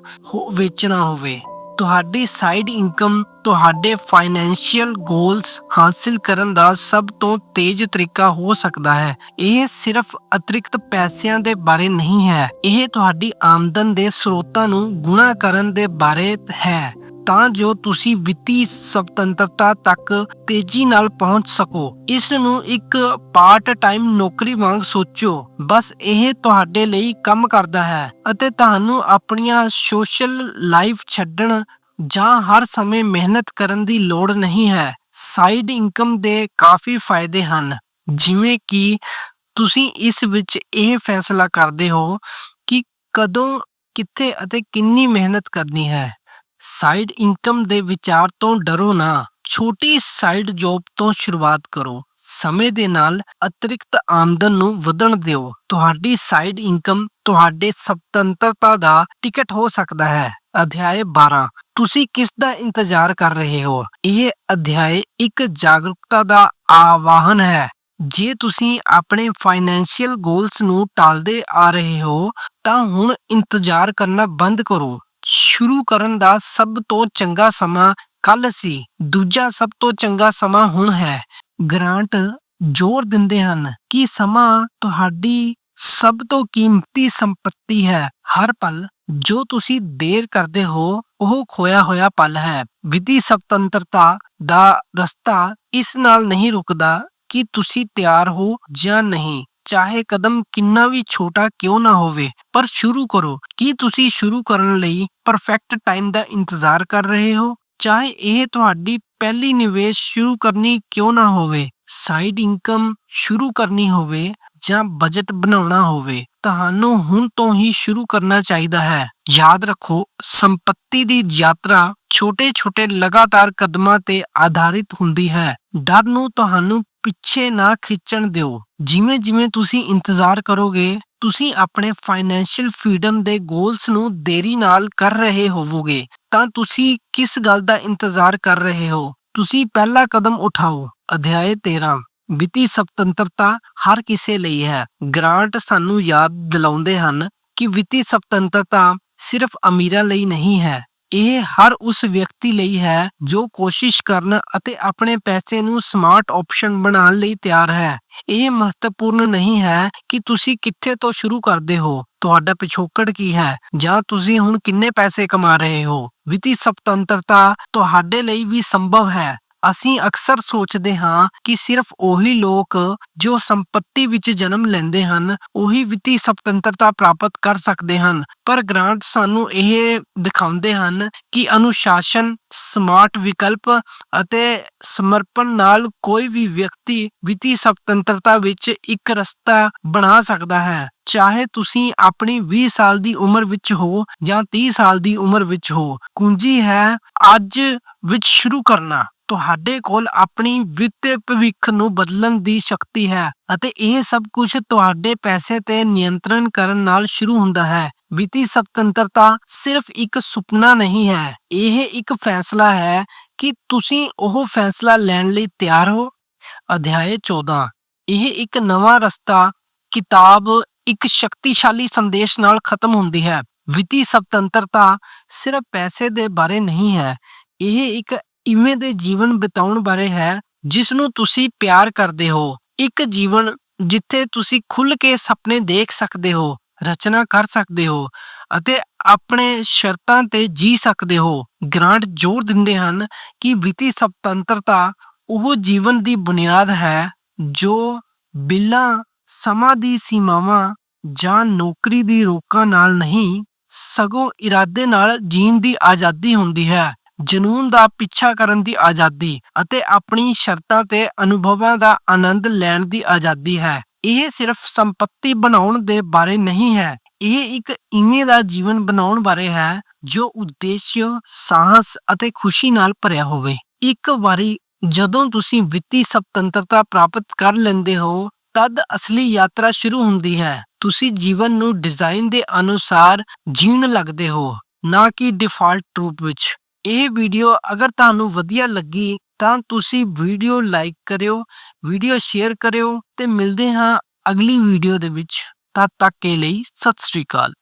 S1: ਵੇਚਣਾ ਹੋਵੇ, ਤੁਹਾਡੀ ਸਾਈਡ ਇਨਕਮ ਤੁਹਾਡੇ ਫਾਈਨੈਂਸ਼ੀਅਲ ਗੋਲਸ ਹਾਸਲ ਕਰਨ ਦਾ ਸਭ ਤੋਂ ਤੇਜ਼ ਤਰੀਕਾ ਹੋ ਸਕਦਾ ਹੈ। ਇਹ ਸਿਰਫ ਅਤਿਰਿਕਤ ਪੈਸਿਆਂ ਦੇ ਬਾਰੇ ਨਹੀਂ ਹੈ, ਇਹ ਤੁਹਾਡੀ ਆਮਦਨ ਦੇ ਸਰੋਤਾਂ ਨੂੰ ਗੁਣਾ ਕਰਨ ਦੇ ਬਾਰੇ ਹੈ। ਤਾਂ ਜੋ ਤੁਸੀਂ ਵਿੱਤੀ ਸੁਤੰਤਰਤਾ ਤੱਕ ਤੇਜ਼ੀ ਨਾਲ ਪਹੁੰਚ ਸਕੋ। ਇਸ ਨੂੰ ਇੱਕ ਪਾਰਟ ਟਾਈਮ ਨੌਕਰੀ ਵਾਂਗ ਸੋਚੋ। ਬਸ ਇਹ ਤੁਹਾਡੇ ਲਈ ਕੰਮ ਕਰਦਾ ਹੈ ਅਤੇ ਤੁਹਾਨੂੰ ਆਪਣੀਆਂ ਸੋਸ਼ਲ ਲਾਈਫ ਛੱਡਣ ਜਾਂ ਹਰ ਸਮੇਂ ਮਿਹਨਤ ਕਰਨ ਦੀ ਲੋੜ ਨਹੀਂ ਹੈ। ਸਾਈਡ ਇਨਕਮ ਦੇ ਕਾਫੀ ਫਾਇਦੇ ਹਨ। ਜਿਵੇਂ ਕਿ ਤੁਸੀਂ ਇਸ ਵਿੱਚ ਇਹ ਫੈਸਲਾ ਕਰਦੇ ਹੋ ਕਿ ਕਦੋਂ, ਕਿੱਥੇ ਅਤੇ ਕਿੰਨੀ ਮਿਹਨਤ ਕਰਨੀ ਹੈ। ਸਾਈਡ ਇਨਕਮ ਦੇ ਵਿਚਾਰ ਤੋਂ ਡਰੋ ਨਾ। ਛੋਟੀ ਸਾਈਡ ਜੌਬ ਤੋਂ ਸ਼ੁਰੂਆਤ ਕਰੋ। ਸਮੇਂ ਦੇ ਨਾਲ ਅਤਿਰਿਕਤ ਆਮਦਨ ਨੂੰ ਵਧਣ ਦਿਓ। ਤੁਹਾਡੀ ਸਾਈਡ ਇਨਕਮ ਤੁਹਾਡੇ ਸੁਤੰਤਰਤਾ ਦਾ ਟਿਕਟ ਹੋ ਸਕਦਾ ਹੈ। ਅਧਿਆਇ 12 ਤੁਸੀਂ ਕਿਸ ਦਾ ਇੰਤਜ਼ਾਰ ਕਰ ਰਹੇ ਹੋ? ਇਹ ਅਧਿਆਇ ਇੱਕ ਜਾਗਰੂਕਤਾ ਦਾ ਆਵਾਹਨ ਹੈ। ਜੇ ਤੁਸੀਂ ਆਪਣੇ ਫਾਈਨੈਂਸ਼ੀਅਲ ਗੋਲਸ ਨੂੰ ਟਾਲਦੇ ਆ ਰਹੇ ਹੋ, ਤਾਂ ਹੁਣ ਇੰਤਜ਼ਾਰ ਕਰਨਾ ਬੰਦ ਕਰੋ। ਸ਼ੁਰੂ ਕਰਨ ਦਾ ਸਭ ਤੋਂ ਚੰਗਾ ਸਮਾਂ ਕੱਲ ਸੀ। ਦੂਜਾ ਸਭ ਤੋਂ ਚੰਗਾ ਸਮਾਂ ਹੁਣ ਹੈ। ਗ੍ਰਾਂਟ ਜ਼ੋਰ ਦਿੰਦੇ ਹਨ ਕਿ ਸਮਾਂ ਤੁਹਾਡੀ ਸਭ ਤੋਂ ਕੀਮਤੀ ਸੰਪਤੀ ਹੈ। ਹਰ ਪਲ ਜੋ ਤੁਸੀਂ ਦੇਰ ਕਰਦੇ ਹੋ, ਉਹ ਖੋਇਆ ਹੋਇਆ ਪਲ ਹੈ। ਵਿਧੀ ਸੁਤੰਤਰਤਾ ਦਾ ਰਸਤਾ ਇਸ ਨਾਲ ਨਹੀਂ ਰੁਕਦਾ ਕਿ ਤੁਸੀਂ ਤਿਆਰ ਹੋ ਜਾਂ ਨਹੀਂ। ਚਾਹੇ ਕਦਮ ਕਿੰਨਾ ਵੀ ਛੋਟਾ ਕਿਉਂ ਨਾ ਹੋਵੇ, ਪਰ ਸ਼ੁਰੂ ਕਰੋ। ਕੀ ਤੁਸੀਂ ਸ਼ੁਰੂ ਕਰਨ ਲਈ ਪਰਫੈਕਟ ਟਾਈਮ ਦਾ ਇੰਤਜ਼ਾਰ ਕਰ ਰਹੇ ਹੋ? ਚਾਹੇ ਇਹ ਤੁਹਾਡੀ ਪਹਿਲੀ ਨਿਵੇਸ਼ ਸ਼ੁਰੂ ਕਰਨੀ ਕਿਉਂ ਨਾ ਹੋਵੇ ਸਾਈਡ ਇਨਕਮ ਸ਼ੁਰੂ ਕਰਨੀ ਹੋਵੇ ਜਾਂ ਬਜਟ ਬਣਾਉਣਾ ਹੋਵੇ, ਤੁਹਾਨੂੰ ਹੁਣ ਤੋਂ ਹੀ ਸ਼ੁਰੂ ਕਰਨਾ ਚਾਹੀਦਾ ਹੈ। ਯਾਦ ਰੱਖੋ, ਸੰਪਤੀ ਦੀ ਯਾਤਰਾ ਛੋਟੇ-ਛੋਟੇ ਲਗਾਤਾਰ ਕਦਮਾਂ ਤੇ ਆਧਾਰਿਤ ਹੁੰਦੀ ਹੈ। ਡਰ ਨੂੰ ਤੁਹਾਨੂੰ ਪਿੱਛੇ ਨਾ ਖਿੱਚਣ ਦਿਓ। ਜਿਵੇਂ ਜਿਵੇਂ ਤੁਸੀਂ ਇੰਤਜ਼ਾਰ ਕਰੋਗੇ, ਤੁਸੀਂ ਆਪਣੇ ਫਾਈਨੈਂਸ਼ੀਅਲ ਫ੍ਰੀडम ਦੇ ਗੋਲਸ ਨੂੰ ਦੇਰੀ ਨਾਲ ਕਰ ਰਹੇ ਹੋਵੋਗੇ, ਤਾਂ ਤੁਸੀਂ ਕਿਸ ਗੱਲ ਦਾ ਇੰਤਜ਼ਾਰ ਕਰ ਰਹੇ ਹੋ? ਤੁਸੀਂ ਪਹਿਲਾ ਕਦਮ ਉਠਾਓ। ਅਧਿਆਇ 13 ਵਿੱਤੀ ਸੁਤੰਤਰਤਾ ਹਰ ਕਿਸੇ ਲਈ ਹੈ। ਗ੍ਰਾਂਟ ਸਾਨੂੰ ਯਾਦ ਦਿਲਾਉਂਦੇ ਹਨ ਕਿ ਵਿੱਤੀ ਸੁਤੰਤਰਤਾ ਸਿਰਫ ਅਮੀਰਾਂ ਲਈ ਨਹੀਂ ਹੈ। ਇਹ ਹਰ ਉਸ ਵਿਅਕਤੀ ਲਈ ਹੈ ਜੋ ਕੋਸ਼ਿਸ਼ ਕਰਨ ਅਤੇ ਆਪਣੇ ਪੈਸੇ ਨੂੰ ਸਮਾਰਟ ਆਪਸ਼ਨ ਬਣਾਉਣ ਲਈ ਤਿਆਰ ਹੈ। ਇਹ ਮਹੱਤਵਪੂਰਨ ਨਹੀਂ ਹੈ ਕਿ ਤੁਸੀਂ ਕਿੱਥੇ ਤੋਂ ਸ਼ੁਰੂ ਕਰਦੇ ਹੋ। ਤੁਹਾਡਾ ਪਿਛੋਕੜ ਕੀ ਹੈ? ਜਾਂ ਤੁਸੀਂ ਹੁਣ ਕਿੰਨੇ ਪੈਸੇ ਕਮਾ ਰਹੇ ਹੋ? ਵਿੱਤੀ ਸੁਤੰਤਰਤਾ ਤੁਹਾਡੇ ਲਈ ਵੀ ਸੰਭਵ ਹੈ। ਅਸੀਂ ਅਕਸਰ ਸੋਚਦੇ ਹਾਂ ਕਿ ਸਿਰਫ ਉਹੀ ਲੋਕ ਜੋ ਸੰਪਤੀ ਵਿੱਚ ਜਨਮ ਲੈਂਦੇ ਹਨ, ਉਹੀ ਵਿੱਤੀ ਸੁਤੰਤਰਤਾ ਪ੍ਰਾਪਤ ਕਰ ਸਕਦੇ ਹਨ। ਪਰ ਗ੍ਰਾਂਟ ਸਾਨੂੰ ਇਹ ਦਿਖਾਉਂਦੇ ਹਨ ਕਿ ਅਨੁਸ਼ਾਸਨ, ਸਮਾਰਟ ਵਿਕਲਪ ਅਤੇ ਸਮਰਪਣ ਨਾਲ ਕੋਈ ਵੀ ਵਿਅਕਤੀ ਵਿੱਤੀ ਸੁਤੰਤਰਤਾ ਵਿੱਚ ਇੱਕ ਰਸਤਾ ਬਣਾ ਸਕਦਾ ਹੈ। ਚਾਹੇ ਤੁਸੀਂ ਆਪਣੀ 20 ਸਾਲ ਦੀ ਉਮਰ ਵਿੱਚ ਹੋ ਜਾਂ 30 ਸਾਲ ਦੀ ਉਮਰ ਵਿੱਚ ਹੋ, ਕੁੰਜੀ ਹੈ ਅੱਜ ਵਿੱਚ ਸ਼ੁਰੂ ਕਰਨਾ। ਤੁਹਾਡੇ ਕੋਲ ਆਪਣੀ ਵਿੱਤੀ ਭਵਿੱਖ ਨੂੰ ਬਦਲਣ ਦੀ ਸ਼ਕਤੀ ਹੈ ਅਤੇ ਇਹ ਸਭ ਕੁਝ ਤੁਹਾਡੇ ਪੈਸੇ ਤੇ ਨਿਯੰਤਰਣ ਕਰਨ ਨਾਲ ਸ਼ੁਰੂ ਹੁੰਦਾ ਹੈ। ਵਿੱਤੀ ਸੁਤੰਤਰਤਾ ਸਿਰਫ ਇੱਕ ਸੁਪਨਾ ਨਹੀਂ ਹੈ। ਇਹ ਇੱਕ ਫੈਸਲਾ ਹੈ ਕਿ ਤੁਸੀਂ ਉਹ ਫੈਸਲਾ ਲੈਣ ਲਈ ਤਿਆਰ ਹੋ। ਅਧਿਆਇ 14 ਇਹ ਇੱਕ ਨਵਾਂ ਰਸਤਾ, ਕਿਤਾਬ, ਇੱਕ ਸ਼ਕਤੀਸ਼ਾਲੀ ਸੰਦੇਸ਼ ਨਾਲ ਖਤਮ ਹੁੰਦੀ ਹੈ। ਵਿੱਤੀ ਸੁਤੰਤਰਤਾ ਸਿਰਫ ਪੈਸੇ ਦੇ ਬਾਰੇ ਨਹੀਂ ਹੈ। ਇਹ ਇੱਕ ਇਵੇਂ ਦੇ ਜੀਵਨ ਬਿਤਾਉਣ ਬਾਰੇ ਹੈ ਜਿਸ ਨੂੰ ਤੁਸੀਂ ਪਿਆਰ ਕਰਦੇ ਹੋ। ਇੱਕ ਜੀਵਨ ਜਿੱਥੇ ਤੁਸੀਂ ਖੁੱਲ ਕੇ ਸੁਪਨੇ ਦੇਖ ਸਕਦੇ ਹੋ, ਰਚਨਾ ਕਰ ਸਕਦੇ ਹੋ ਅਤੇ ਆਪਣੇ ਸ਼ਰਤਾਂ ਤੇ ਜੀ ਸਕਦੇ ਹੋ। ਗ੍ਰਾਂਟ ਜ਼ੋਰ ਦਿੰਦੇ ਹਨ ਕਿ ਵਿੱਤੀ ਸੁਤੰਤਰਤਾ ਉਹ ਜੀਵਨ ਦੀ ਬੁਨਿਆਦ ਹੈ, ਜੋ ਬਿੱਲਾਂ, ਸਮਾਂ ਦੀ ਸੀਮਾਵਾਂ ਜਾਂ ਨੌਕਰੀ ਦੀ ਰੋਕਾਂ ਨਾਲ ਨਹੀਂ, ਸਗੋਂ ਇਰਾਦੇ ਨਾਲ ਜੀਣ ਦੀ ਆਜ਼ਾਦੀ ਹੁੰਦੀ ਹੈ। ਜਨੂੰਨ ਦਾ ਪਿੱਛਾ ਕਰਨ ਦੀ ਆਜ਼ਾਦੀ ਅਤੇ ਆਪਣੀ ਸ਼ਰਤਾਂ ਤੇ ਅਨੁਭਵਾਂ ਦਾ ਆਨੰਦ ਲੈਣ ਦੀ ਆਜ਼ਾਦੀ ਹੈ। ਇਹ ਸਿਰਫ ਸੰਪਤੀ ਬਣਾਉਣ ਦੇ ਬਾਰੇ ਨਹੀਂ ਹੈ। ਇਹ ਇੱਕ ਇਵੇਂ ਦਾ ਜੀਵਨ ਬਣਾਉਣ ਬਾਰੇ ਹੈ ਜੋ ਉਦੇਸ਼, ਸਾਹਸ ਅਤੇ ਖੁਸ਼ੀ ਨਾਲ ਭਰਿਆ ਹੋਵੇ। ਇੱਕ ਵਾਰੀ ਜਦੋਂ ਤੁਸੀਂ ਵਿੱਤੀ ਸੁਤੰਤਰਤਾ ਪ੍ਰਾਪਤ ਕਰ ਲੈਂਦੇ ਹੋ, ਤਦ ਅਸਲੀ ਯਾਤਰਾ ਸ਼ੁਰੂ ਹੁੰਦੀ ਹੈ। ਤੁਸੀਂ ਜੀਵਨ ਨੂੰ ਡਿਜ਼ਾਈਨ ਦੇ ਅਨੁਸਾਰ ਜੀਣ ਲੱਗਦੇ ਹੋ, ਨਾ ਕਿ ਡਿਫਾਲਟ ਰੂਪ ਵਿੱਚ। ਇਹ ਵੀਡੀਓ ਅਗਰ ਤੁਹਾਨੂੰ ਵਧੀਆ ਲੱਗੀ ਤਾਂ ਤੁਸੀਂ ਵੀਡੀਓ ਲਾਈਕ ਕਰਿਓ ਵੀਡੀਓ ਸ਼ੇਅਰ ਕਰਿਓ ਤੇ ਮਿਲਦੇ ਹਾਂ ਅਗਲੀ ਵੀਡੀਓ ਦੇ ਵਿੱਚ। ਤਦ ਤੱਕ ਕੇ ਲਈ ਸਤਿ ਸ੍ਰੀ ਅਕਾਲ।